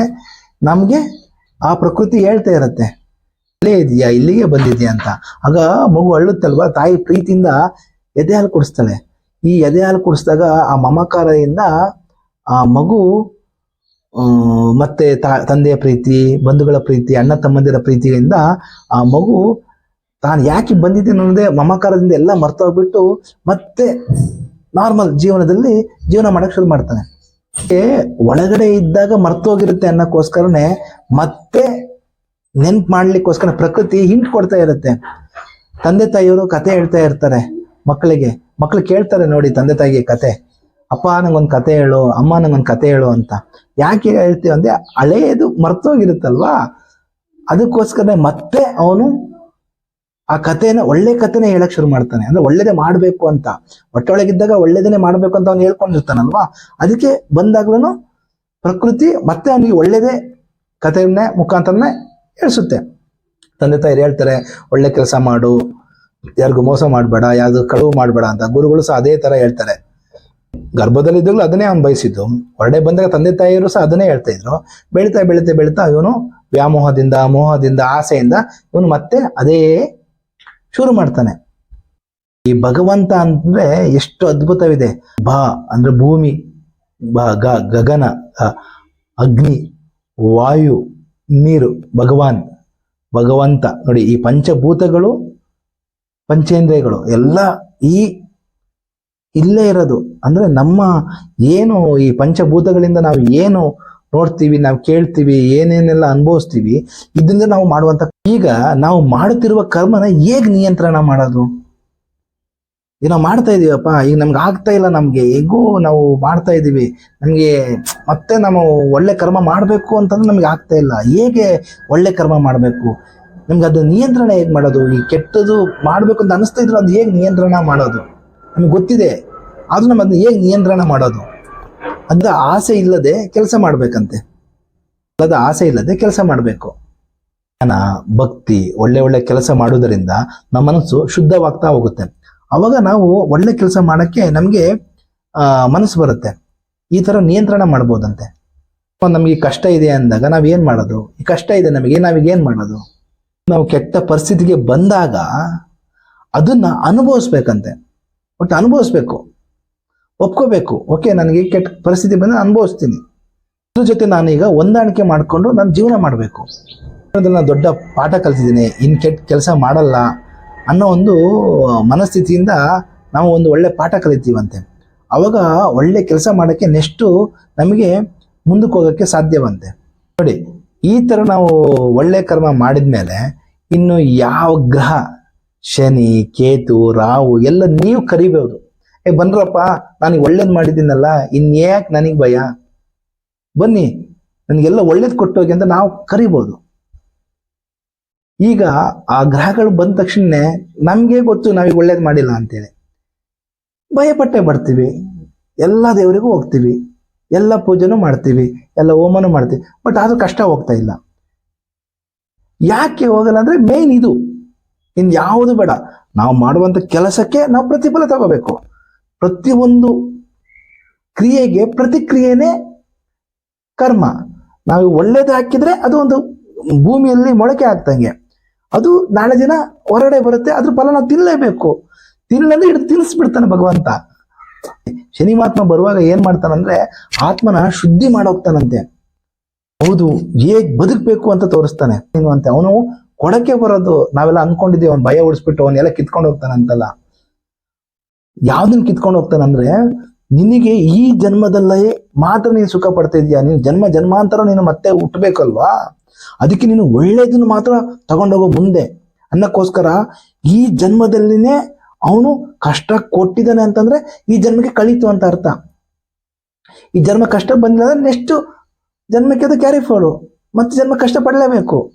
ನಮಗೆ ಆ ಪ್ರಕೃತಿ ಹೇಳ್ತಾ ಇರತ್ತೆ. ಅಲ್ಲೇ ಇದೆಯಾ? ಇಲ್ಲಿಗೆ ಬಂದಿದ್ಯಾ ಅಂತ. ಆಗ ಮಗು ಅಳ್ಳುತ್ತಲ್ವಾ? ತಾಯಿ ಪ್ರೀತಿಯಿಂದ ಎದೆ ಹಾಲು ಕುಡಿಸ್ತಾಳೆ. ಈ ಎದೆ ಹಾಲು ಕುಡಿಸಿದಾಗ ಆ ಮಮಕಾರದಿಂದ ಆ ಮಗು ಮತ್ತೆ ತಂದೆಯ ಪ್ರೀತಿ, ಬಂಧುಗಳ ಪ್ರೀತಿ, ಅಣ್ಣ ತಮ್ಮಂದಿರ ಪ್ರೀತಿಯಿಂದ ಆ ಮಗು ತಾನು ಯಾಕೆ ಬಂದಿದ್ದೇನೆ ಅನ್ನೋದೇ ಮಮಕಾರದಿಂದ ಎಲ್ಲ ಮರ್ತೋಗ್ಬಿಟ್ಟು ಮತ್ತೆ ನಾರ್ಮಲ್ ಜೀವನದಲ್ಲಿ ಜೀವನ ಮಾಡಕ್ಕೆ ಶುರು ಮಾಡ್ತಾನೆ. ಒಳಗಡೆ ಇದ್ದಾಗ ಮರ್ತೋಗಿರುತ್ತೆ ಅನ್ನೋಕ್ಕೋಸ್ಕರನೇ ಮತ್ತೆ ನೆನ್ಪು ಮಾಡ್ಲಿಕ್ಕೋಸ್ಕರ ಪ್ರಕೃತಿ ಹಿಂಟ್ ಕೊಡ್ತಾ ಇರುತ್ತೆ. ತಂದೆ ತಾಯಿಯವರು ಕತೆ ಹೇಳ್ತಾ ಇರ್ತಾರೆ ಮಕ್ಕಳಿಗೆ. ಮಕ್ಕಳು ಕೇಳ್ತಾರೆ ನೋಡಿ ತಂದೆ ತಾಯಿಗೆ ಕತೆ. ಅಪ್ಪ, ನಂಗೊಂದು ಕತೆ ಹೇಳು, ಅಮ್ಮ, ನಂಗೊಂದು ಕತೆ ಹೇಳು ಅಂತ. ಯಾಕೆ ಹೇಳ್ತೀವಿ ಅಂದ್ರೆ ಹಳೆಯದು ಮರ್ತೋಗಿರುತ್ತಲ್ವಾ? ಅದಕ್ಕೋಸ್ಕರ ಮತ್ತೆ ಅವನು ಆ ಕಥೆನ, ಒಳ್ಳೆ ಕಥೆನೇ ಹೇಳಕ್ ಶುರು ಮಾಡ್ತಾನೆ. ಅಂದ್ರೆ ಒಳ್ಳೇದೇ ಮಾಡಬೇಕು ಅಂತ. ಒಟ್ಟೊಳಗಿದ್ದಾಗ ಒಳ್ಳೇದನ್ನೇ ಮಾಡಬೇಕು ಅಂತ ಅವ್ನು ಹೇಳ್ಕೊಂಡಿರ್ತಾನಲ್ವಾ? ಅದಕ್ಕೆ ಬಂದಾಗ್ಲೂ ಪ್ರಕೃತಿ ಮತ್ತೆ ಅವನಿಗೆ ಒಳ್ಳೇದೇ ಕಥೆಯನ್ನೇ, ಮುಖಾಂತರನೇ ಹೇಳಿಸುತ್ತೆ. ತಂದೆ ತಾಯಿ ಹೇಳ್ತಾರೆ, ಒಳ್ಳೆ ಕೆಲಸ ಮಾಡು. ಯಾರಿಗೂ ಮೋಸ ಮಾಡಬೇಡ ಯಾವುದು ಕಳುವು ಮಾಡಬೇಡ ಅಂತ. ಗುರುಗಳು ಸಹ ಅದೇ ತರ ಹೇಳ್ತಾರೆ. ಗರ್ಭದಲ್ಲಿದ್ದಾಗಲೂ ಅದನ್ನೇ ಅವ್ನು ಬಯಸಿದ್ದು. ಹೊರಡೆ ಬಂದಾಗ ತಂದೆ ತಾಯಿಯರು ಸಹ ಅದನ್ನೇ ಹೇಳ್ತಾ ಇದ್ರು. ಬೆಳೀತಾ ಬೆಳೀತಾ ಬೆಳೀತಾ ಇವನು ವ್ಯಾಮೋಹದಿಂದ ಮೋಹದಿಂದ ಆಸೆಯಿಂದ ಇವನು ಮತ್ತೆ ಅದೇ ಶುರು ಮಾಡ್ತಾನೆ. ಈ ಭಗವಂತ ಅಂದ್ರೆ ಎಷ್ಟು ಅದ್ಭುತವಿದೆ. ಬ ಅಂದ್ರೆ ಭೂಮಿ ಬ ಗ ಗಗನ ಅಗ್ನಿ, ವಾಯು, ನೀರು, ಭಗವಾನ್, ಭಗವಂತ. ನೋಡಿ ಈ ಪಂಚಭೂತಗಳು, ಪಂಚೇಂದ್ರಿಯಗಳು ಎಲ್ಲ ಈ ಇಲ್ಲೇ ಇರೋದು. ಅಂದ್ರೆ ನಮ್ಮ ಏನು ಈ ಪಂಚಭೂತಗಳಿಂದ ನಾವು ಏನು ನೋಡ್ತೀವಿ, ನಾವು ಕೇಳ್ತೀವಿ, ಏನೇನೆಲ್ಲ ಅನುಭವಿಸ್ತೀವಿ, ಇದರಿಂದ ನಾವು ಮಾಡುವಂತ ಈಗ ನಾವು ಮಾಡುತ್ತಿರುವ ಕರ್ಮನ ಹೇಗ್ ನಿಯಂತ್ರಣ ಮಾಡೋದು? ಈಗ ನಾವು ಮಾಡ್ತಾ ಇದೀವಪ್ಪ, ಈಗ ನಮ್ಗೆ ಆಗ್ತಾ ಇಲ್ಲ ನಮ್ಗೆ, ಹೇಗೂ ನಾವು ಮಾಡ್ತಾ ಇದೀವಿ, ನಮಗೆ ಮತ್ತೆ ನಾವು ಒಳ್ಳೆ ಕರ್ಮ ಮಾಡಬೇಕು ಅಂತಂದ್ರೆ ನಮ್ಗೆ ಆಗ್ತಾ ಇಲ್ಲ, ಹೇಗೆ ಒಳ್ಳೆ ಕರ್ಮ ಮಾಡಬೇಕು? ನಮ್ಗೆ ಅದು ನಿಯಂತ್ರಣ ಹೇಗೆ ಮಾಡೋದು? ಈ ಕೆಟ್ಟದು ಮಾಡಬೇಕು ಅಂತ ಅನಿಸ್ತಾ ಇದ್ರು ಅದು ಹೇಗೆ ನಿಯಂತ್ರಣ ಮಾಡೋದು? ನಮ್ಗೆ ಗೊತ್ತಿದೆ. ಆದ್ರೂ ನಮ್ಮ ಅದನ್ನ ಹೇಗೆ ನಿಯಂತ್ರಣ ಮಾಡೋದು? ಅಂತ ಆಸೆ ಇಲ್ಲದೆ ಕೆಲಸ ಮಾಡಬೇಕಂತೆ. ಅಲ್ಲದ ಆಸೆ ಇಲ್ಲದೆ ಕೆಲಸ ಮಾಡಬೇಕು. ಜ್ಞಾನ, ಭಕ್ತಿ, ಒಳ್ಳೆ ಒಳ್ಳೆ ಕೆಲಸ ಮಾಡುವುದರಿಂದ ನಮ್ಮ ಮನಸ್ಸು ಶುದ್ಧವಾಗ್ತಾ ಹೋಗುತ್ತೆ. ಅವಾಗ ನಾವು ಒಳ್ಳೆ ಕೆಲಸ ಮಾಡಕ್ಕೆ ನಮಗೆ ಮನಸ್ಸು ಬರುತ್ತೆ. ಈ ಥರ ನಿಯಂತ್ರಣ ಮಾಡ್ಬೋದಂತೆ. ನಮಗೆ ಕಷ್ಟ ಇದೆ ಅಂದಾಗ ನಾವ್ ಏನ್ ಮಾಡೋದು? ಈ ಕಷ್ಟ ಇದೆ ನಮಗೆ ನಾವೀಗೇನು ಮಾಡೋದು? ನಾವು ಕೆಟ್ಟ ಪರಿಸ್ಥಿತಿಗೆ ಬಂದಾಗ ಅದನ್ನ ಅನುಭವಿಸ್ಬೇಕಂತೆ. ಒಟ್ಟು ಅನುಭವಿಸ್ಬೇಕು. ಒಪ್ಕೋಬೇಕು. ಓಕೆ, ನನಗೆ ಕೆಟ್ಟ ಪರಿಸ್ಥಿತಿ ಬಂದು ಅನುಭವಿಸ್ತೀನಿ. ಅದ್ರ ಜೊತೆ ನಾನೀಗ ಹೊಂದಾಣಿಕೆ ಮಾಡಿಕೊಂಡು ನನ್ನ ಜೀವನ ಮಾಡಬೇಕು. ಅದನ್ನ ದೊಡ್ಡ ಪಾಠ ಕಲ್ತಿದ್ದೀನಿ. ಇನ್ ಕೆಟ್ಟ ಕೆಲಸ ಮಾಡಲ್ಲ ಅನ್ನೋ ಒಂದು ಮನಸ್ಥಿತಿಯಿಂದ ನಾವು ಒಂದು ಒಳ್ಳೆ ಪಾಠ ಕಲಿತೀವಂತೆ. ಅವಾಗ ಒಳ್ಳೆ ಕೆಲಸ ಮಾಡೋಕ್ಕೆ ನೆಕ್ಸ್ಟು ನಮಗೆ ಮುಂದಕ್ಕೆ ಹೋಗೋಕ್ಕೆ ಸಾಧ್ಯವಂತೆ. ನೋಡಿ, ಈ ಥರ ನಾವು ಒಳ್ಳೆ ಕರ್ಮ ಮಾಡಿದ ಮೇಲೆ ಇನ್ನು ಯಾವ ಗ್ರಹ, ಶನಿ, ಕೇತು, ರಾಹು ಎಲ್ಲ ನೀವು ಕರಿಬಹುದು ಏ ಬನ್ರಪ್ಪ ನಾನು ಒಳ್ಳೇದು ಮಾಡಿದ್ದೀನಲ್ಲ, ಇನ್ಯಾಕೆ ನನಗೆ ಭಯ? ಬನ್ನಿ, ನನಗೆಲ್ಲ ಒಳ್ಳೇದು ಕೊಟ್ಟೋಗಿ ಅಂತ ನಾವು ಕರಿಬೋದು. ಈಗ ಆ ಗ್ರಹಗಳು ಬಂದ ತಕ್ಷಣ ನಮ್ಗೆ ಗೊತ್ತು ನಾವೀಗ ಒಳ್ಳೇದು ಮಾಡಿಲ್ಲ ಅಂತೇಳಿ. ಭಯಪಟ್ಟೆ ಬರ್ತೀವಿ. ಎಲ್ಲ ದೇವರಿಗೂ ಹೋಗ್ತೀವಿ. ಎಲ್ಲ ಪೂಜೆನೂ ಮಾಡ್ತೀವಿ. ಎಲ್ಲ ಹೋಮನೂ ಮಾಡ್ತೀವಿ. ಬಟ್ ಆದರೂ ಕಷ್ಟ ಹೋಗ್ತಾ ಇಲ್ಲ. ಯಾಕೆ ಹೋಗಲ್ಲ ಅಂದರೆ ಮೇನ್ ಇದು. ಇನ್ ಯಾವುದು ಬೇಡ. ನಾವು ಮಾಡುವಂತ ಕೆಲಸಕ್ಕೆ ನಾವು ಪ್ರತಿಫಲ ತಗೋಬೇಕು. ಪ್ರತಿಯೊಂದು ಕ್ರಿಯೆಗೆ ಪ್ರತಿಕ್ರಿಯೆನೇ ಕರ್ಮ. ನಾವು ಒಳ್ಳೇದು ಹಾಕಿದ್ರೆ ಅದು ಒಂದು ಭೂಮಿಯಲ್ಲಿ ಮೊಳಕೆ ಆಗ್ತಂಗೆ. ಅದು ನಾಳೆ ದಿನ ಹೊರಗಡೆ ಬರುತ್ತೆ, ಅದ್ರ ಫಲ ನಾವು ತಿನ್ನಲೇಬೇಕು ತಿನ್ನಲೇ ಹಿಡಿದು ತಿನ್ನಿಸ್ಬಿಡ್ತಾನೆ ಭಗವಂತ. ಶನಿ ಮಹಾತ್ಮ ಬರುವಾಗ ಏನ್ ಮಾಡ್ತಾನಂದ್ರೆ ಆತ್ಮನ ಶುದ್ಧಿ ಮಾಡೋಗ್ತಾನಂತೆ. ಹೌದು, ಹೇಗ್ ಬದುಕಬೇಕು ಅಂತ ತೋರಿಸ್ತಾನೆ. ಏನು ಅಂತೆ, ಅವನು ಕೊಡಕ್ಕೆ ಬರೋದು ನಾವೆಲ್ಲ ಅನ್ಕೊಂಡಿದ್ದೀವಿ, ಅವ್ನು ಭಯ ಉಳಿಸ್ಬಿಟ್ಟು ಅವನ್ನೆಲ್ಲ ಕಿತ್ಕೊಂಡು ಹೋಗ್ತಾನಂತಲ್ಲ. ಯಾವ್ದನ್ನ ಕಿತ್ಕೊಂಡು ಹೋಗ್ತಾನಂದ್ರೆ, ನಿನಗೆ ಈ ಜನ್ಮದಲ್ಲೇ ಮಾತ್ರ ನೀನು ಸುಖ ಪಡ್ತಾ ನೀನು ಜನ್ಮ, ಜನ್ಮಾಂತರ ನೀನು ಮತ್ತೆ ಹುಟ್ಟಬೇಕಲ್ವಾ ಅದಕ್ಕೆ ನೀನು ಒಳ್ಳೇದನ್ನು ಮಾತ್ರ ತಗೊಂಡೋಗೋ ಮುಂದೆ. ಅನ್ನಕ್ಕೋಸ್ಕರ ಈ ಜನ್ಮದಲ್ಲಿನೇ ಅವನು ಕಷ್ಟ ಕೊಟ್ಟಿದ್ದಾನೆ ಅಂತಂದ್ರೆ ಈ ಜನ್ಮಕ್ಕೆ ಕಳೀತು ಅಂತ ಅರ್ಥ. ಈ ಜನ್ಮ ಕಷ್ಟ ಬಂದಿಲ್ಲ ಅಂದ್ರೆ ನೆಕ್ಸ್ಟ್ ಜನ್ಮಕ್ಕೆ ಅದು ಕ್ಯಾರಿ ಫಾರ್ಡು ಮತ್ತೆ ಜನ್ಮ ಕಷ್ಟ ಪಡಲೇಬೇಕು.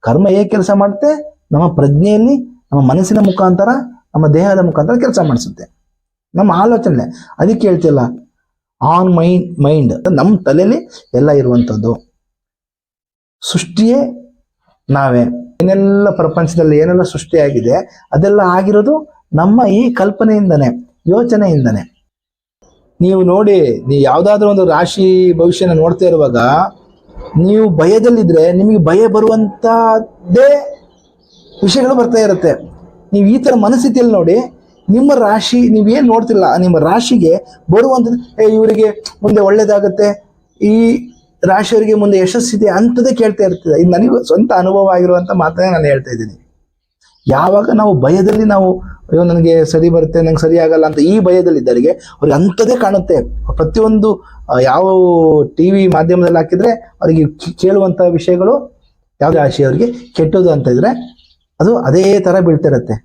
ಕರ್ಮ ಹೇಗೆ ಕೆಲಸ ಮಾಡುತ್ತೆ? ನಮ್ಮ ಪ್ರಜ್ಞೆಯಲ್ಲಿ, ನಮ್ಮ ಮನಸ್ಸಿನ ಮುಖಾಂತರ ನಮ್ಮ ದೇಹದ ಮುಖಾಂತರ ಕೆಲಸ ಮಾಡಿಸುತ್ತೆ. ನಮ್ಮ ಆಲೋಚನೆ, ಅದಕ್ಕೆ ಹೇಳ್ತಿಲ್ಲ ಆನ್ ಮೈಂಡ್ ಮೈಂಡ್ ನಮ್ಮ ತಲೆಯಲ್ಲಿ ಎಲ್ಲ ಇರುವಂಥದ್ದು. ಸೃಷ್ಟಿಯೇ ನಾವೇ. ಏನೆಲ್ಲ ಪ್ರಪಂಚದಲ್ಲಿ ಏನೆಲ್ಲ ಸೃಷ್ಟಿಯಾಗಿದೆ, ಅದೆಲ್ಲ ಆಗಿರೋದು ನಮ್ಮ ಈ ಕಲ್ಪನೆಯಿಂದನೇ, ಯೋಚನೆಯಿಂದನೇ. ನೀವು ನೋಡಿ, ನೀವು ಯಾವುದಾದ್ರೂ ಒಂದು ರಾಶಿ ಭವಿಷ್ಯನ ನೋಡ್ತಾ ಇರುವಾಗ, ನೀವು ಭಯದಲ್ಲಿದ್ರೆ ನಿಮಗೆ ಭಯ ಬರುವಂಥದ್ದೇ ವಿಷಯಗಳು ಬರ್ತಾ ಇರುತ್ತೆ. ನೀವು ಈ ಥರ ಮನಸ್ಥಿತಿಯಲ್ಲಿ ನೋಡಿ, ನಿಮ್ಮ ರಾಶಿ ನೀವೇನು ನೋಡ್ತಿಲ್ಲ, ನಿಮ್ಮ ರಾಶಿಗೆ ಬರುವಂಥದ್ದು ಏ, ಇವರಿಗೆ ಮುಂದೆ ಒಳ್ಳೇದಾಗುತ್ತೆ, ಈ ರಾಶಿಯವರಿಗೆ ಮುಂದೆ ಯಶಸ್ಸಿದೆ ಅಂಥದ್ದೇ ಕೇಳ್ತಾ ಇರ್ತದೆ ಇದು ನನಗೆ ಸ್ವಂತ ಅನುಭವ ಆಗಿರುವಂಥ ಮಾತನ್ನೇ ನಾನು ಹೇಳ್ತಾ ಇದ್ದೀನಿ. ಯಾವಾಗ ನಾವು ಭಯದಲ್ಲಿ ನಾವು, ಅಯ್ಯೋ, ನನಗೆ ಸರಿ ಬರುತ್ತೆ, ನಂಗೆ ಸರಿ ಆಗಲ್ಲ ಅಂತ ಈ ಭಯದಲ್ಲಿದ್ದವರಿಗೆ ಅವ್ರಿಗೆ ಅಂಥದ್ದೇ ಕಾಣುತ್ತೆ. ಪ್ರತಿಯೊಂದು ಯಾವ ಟಿ ವಿ ಮಾಧ್ಯಮದಲ್ಲಿ ಹಾಕಿದ್ರೆ ಅವರಿಗೆ ಕೇಳುವಂಥ ವಿಷಯಗಳು, ಯಾವುದೇ ರಾಶಿಯವರಿಗೆ ಕೆಟ್ಟದು ಅಂತ ಇದ್ರೆ ಅದು ಅದೇ ಥರ ಬೀಳ್ತಿರತ್ತೆ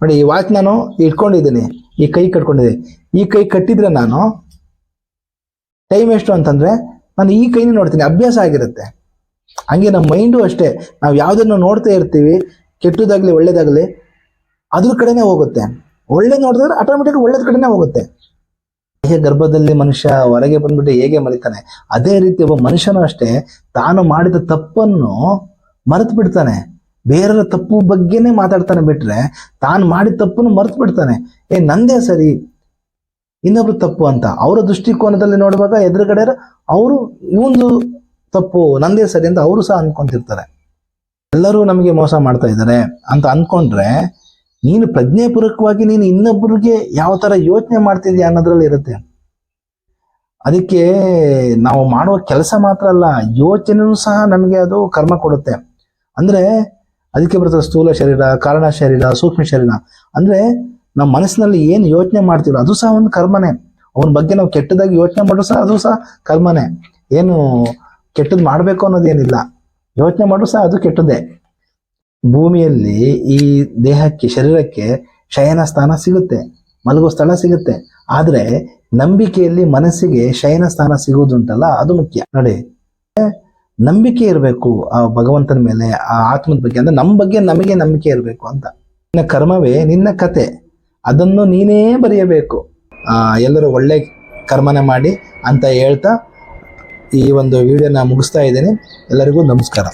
ನೋಡಿ, ಈ ವಾಚ್ ನಾನು ಇಟ್ಕೊಂಡಿದ್ದೀನಿ. ಈ ಕೈ ಕಟ್ಕೊಂಡಿದ್ದೀನಿ ಈ ಕೈ ಕಟ್ಟಿದ್ರೆ ನಾನು ಟೈಮ್ ಎಷ್ಟು ಅಂತಂದ್ರೆ ನಾನು ಈ ಕೈನ ನೋಡ್ತೀನಿ. ಅಭ್ಯಾಸ ಆಗಿರುತ್ತೆ. ಹಂಗೆ ನಮ್ಮ ಮೈಂಡು ಅಷ್ಟೇ. ನಾವು ಯಾವುದನ್ನು ನೋಡ್ತಾ ಇರ್ತೀವಿ, ಕೆಟ್ಟದಾಗ್ಲಿ ಒಳ್ಳೇದಾಗಲಿ, ಅದ್ರ ಕಡೆನೇ ಹೋಗುತ್ತೆ. ಒಳ್ಳೆ ನೋಡಿದ್ರೆ ಆಟೋಮೆಟಿಕ್ ಒಳ್ಳೇದ್ ಕಡೆನೇ ಹೋಗುತ್ತೆ. ಹೇಗೆ ಗರ್ಭದಲ್ಲಿ ಮನುಷ್ಯ ಹೊರಗೆ ಬಂದ್ಬಿಟ್ಟು ಹೇಗೆ ಮರಿತಾನೆ? ಅದೇ ರೀತಿ ಒಬ್ಬ ಮನುಷ್ಯನೂ ಅಷ್ಟೇ ತಾನು ಮಾಡಿದ ತಪ್ಪನ್ನು ಮರೆತು ಬಿಡ್ತಾನೆ ಬೇರೆಯವರ ತಪ್ಪು ಬಗ್ಗೆನೇ ಮಾತಾಡ್ತಾನೆ ಬಿಟ್ರೆ ತಾನು ಮಾಡಿದ ತಪ್ಪನ್ನು ಮರೆತು ಬಿಡ್ತಾನೆ ಏ, ನಂದೇ ಸರಿ. ಇನ್ನೊಬ್ರು ತಪ್ಪು ಅಂತ. ಅವರ ದೃಷ್ಟಿಕೋನದಲ್ಲಿ ನೋಡುವಾಗ ಎದುರುಗಡೆ ಅವರು ಇವಂದು ತಪ್ಪು, ನಂದೇ ಸರಿ ಅಂತ ಅವರು ಸಹ ಅನ್ಕೊಂತಿರ್ತಾರೆ. ಎಲ್ಲರೂ ನಮಗೆ ಮೋಸ ಮಾಡ್ತಾ ಇದ್ದಾರೆ ಅಂತ ಅನ್ಕೊಂಡ್ರೆ ನೀನು ಪ್ರಜ್ಞಾಪೂರ್ವಕವಾಗಿ ನೀನು ಇನ್ನೊಬ್ಬರಿಗೆ ಯಾವ ತರ ಯೋಚನೆ ಮಾಡ್ತಿದ್ಯಾ ಅನ್ನೋದ್ರಲ್ಲಿ ಇರುತ್ತೆ. ಅದಕ್ಕೆ ನಾವು ಮಾಡುವ ಕೆಲಸ ಮಾತ್ರ ಅಲ್ಲ ಯೋಚನೆಯೂ ಸಹ ನಮಗೆ ಅದು ಕರ್ಮ ಕೊಡುತ್ತೆ. ಅಂದ್ರೆ ಅದಕ್ಕೆ ಬರ್ತದೆ ಸ್ಥೂಲ ಶರೀರ, ಕಾರಣ ಶರೀರ, ಸೂಕ್ಷ್ಮ ಶರೀರ. ಅಂದ್ರೆ ನಮ್ಮ ಮನಸ್ಸಿನಲ್ಲಿ ಏನು ಯೋಚನೆ ಮಾಡ್ತೀವೋ ಅದು ಸಹ ಒಂದು ಕರ್ಮನೇ. ಅವನ ಬಗ್ಗೆ ನಾವು ಕೆಟ್ಟದಾಗಿ ಯೋಚನೆ ಮಾಡೋದು ಸಹ ಅದು ಸಹ ಕರ್ಮನೇ. ಏನು ಕೆಟ್ಟದ್ದು ಮಾಡಬೇಕು ಅನ್ನೋದೇನಿಲ್ಲ ಯೋಚನೆ ಮಾಡೋದು ಸಹ ಅದು ಕೆಟ್ಟದ್ದೇ. ಭೂಮಿಯಲ್ಲಿ ಈ ದೇಹಕ್ಕೆ, ಶರೀರಕ್ಕೆ ಶಯನ ಸ್ಥಾನ ಸಿಗುತ್ತೆ. ಮಲಗೋ ಸ್ಥಳ ಸಿಗುತ್ತೆ. ಆದರೆ ನಂಬಿಕೆಯಲ್ಲಿ ಮನಸ್ಸಿಗೆ ಶಯನ ಸ್ಥಾನ ಸಿಗುವುದುಂಟಲ್ಲ, ಅದು ಮುಖ್ಯ. ನೋಡಿ ನಂಬಿಕೆ ಇರಬೇಕು ಆ ಭಗವಂತನ ಮೇಲೆ, ಆ ಆತ್ಮದ ಬಗ್ಗೆ. ಅಂದರೆ ನಮ್ಮ ಬಗ್ಗೆ ನಮಗೆ ನಂಬಿಕೆ ಇರಬೇಕು ಅಂತ. ನಿನ್ನ ಕರ್ಮವೇ ನಿನ್ನ ಕತೆ. ಅದನ್ನು ನೀನೇ ಬರೆಯಬೇಕು. ಎಲ್ಲರೂ ಒಳ್ಳೆ ಕರ್ಮನೆ ಮಾಡಿ ಅಂತ ಹೇಳ್ತಾ ಈ ಒಂದು ವಿಡಿಯೋನ ಮುಗಿಸ್ತಾ ಇದ್ದೀನಿ. ಎಲ್ಲರಿಗೂ ನಮಸ್ಕಾರ.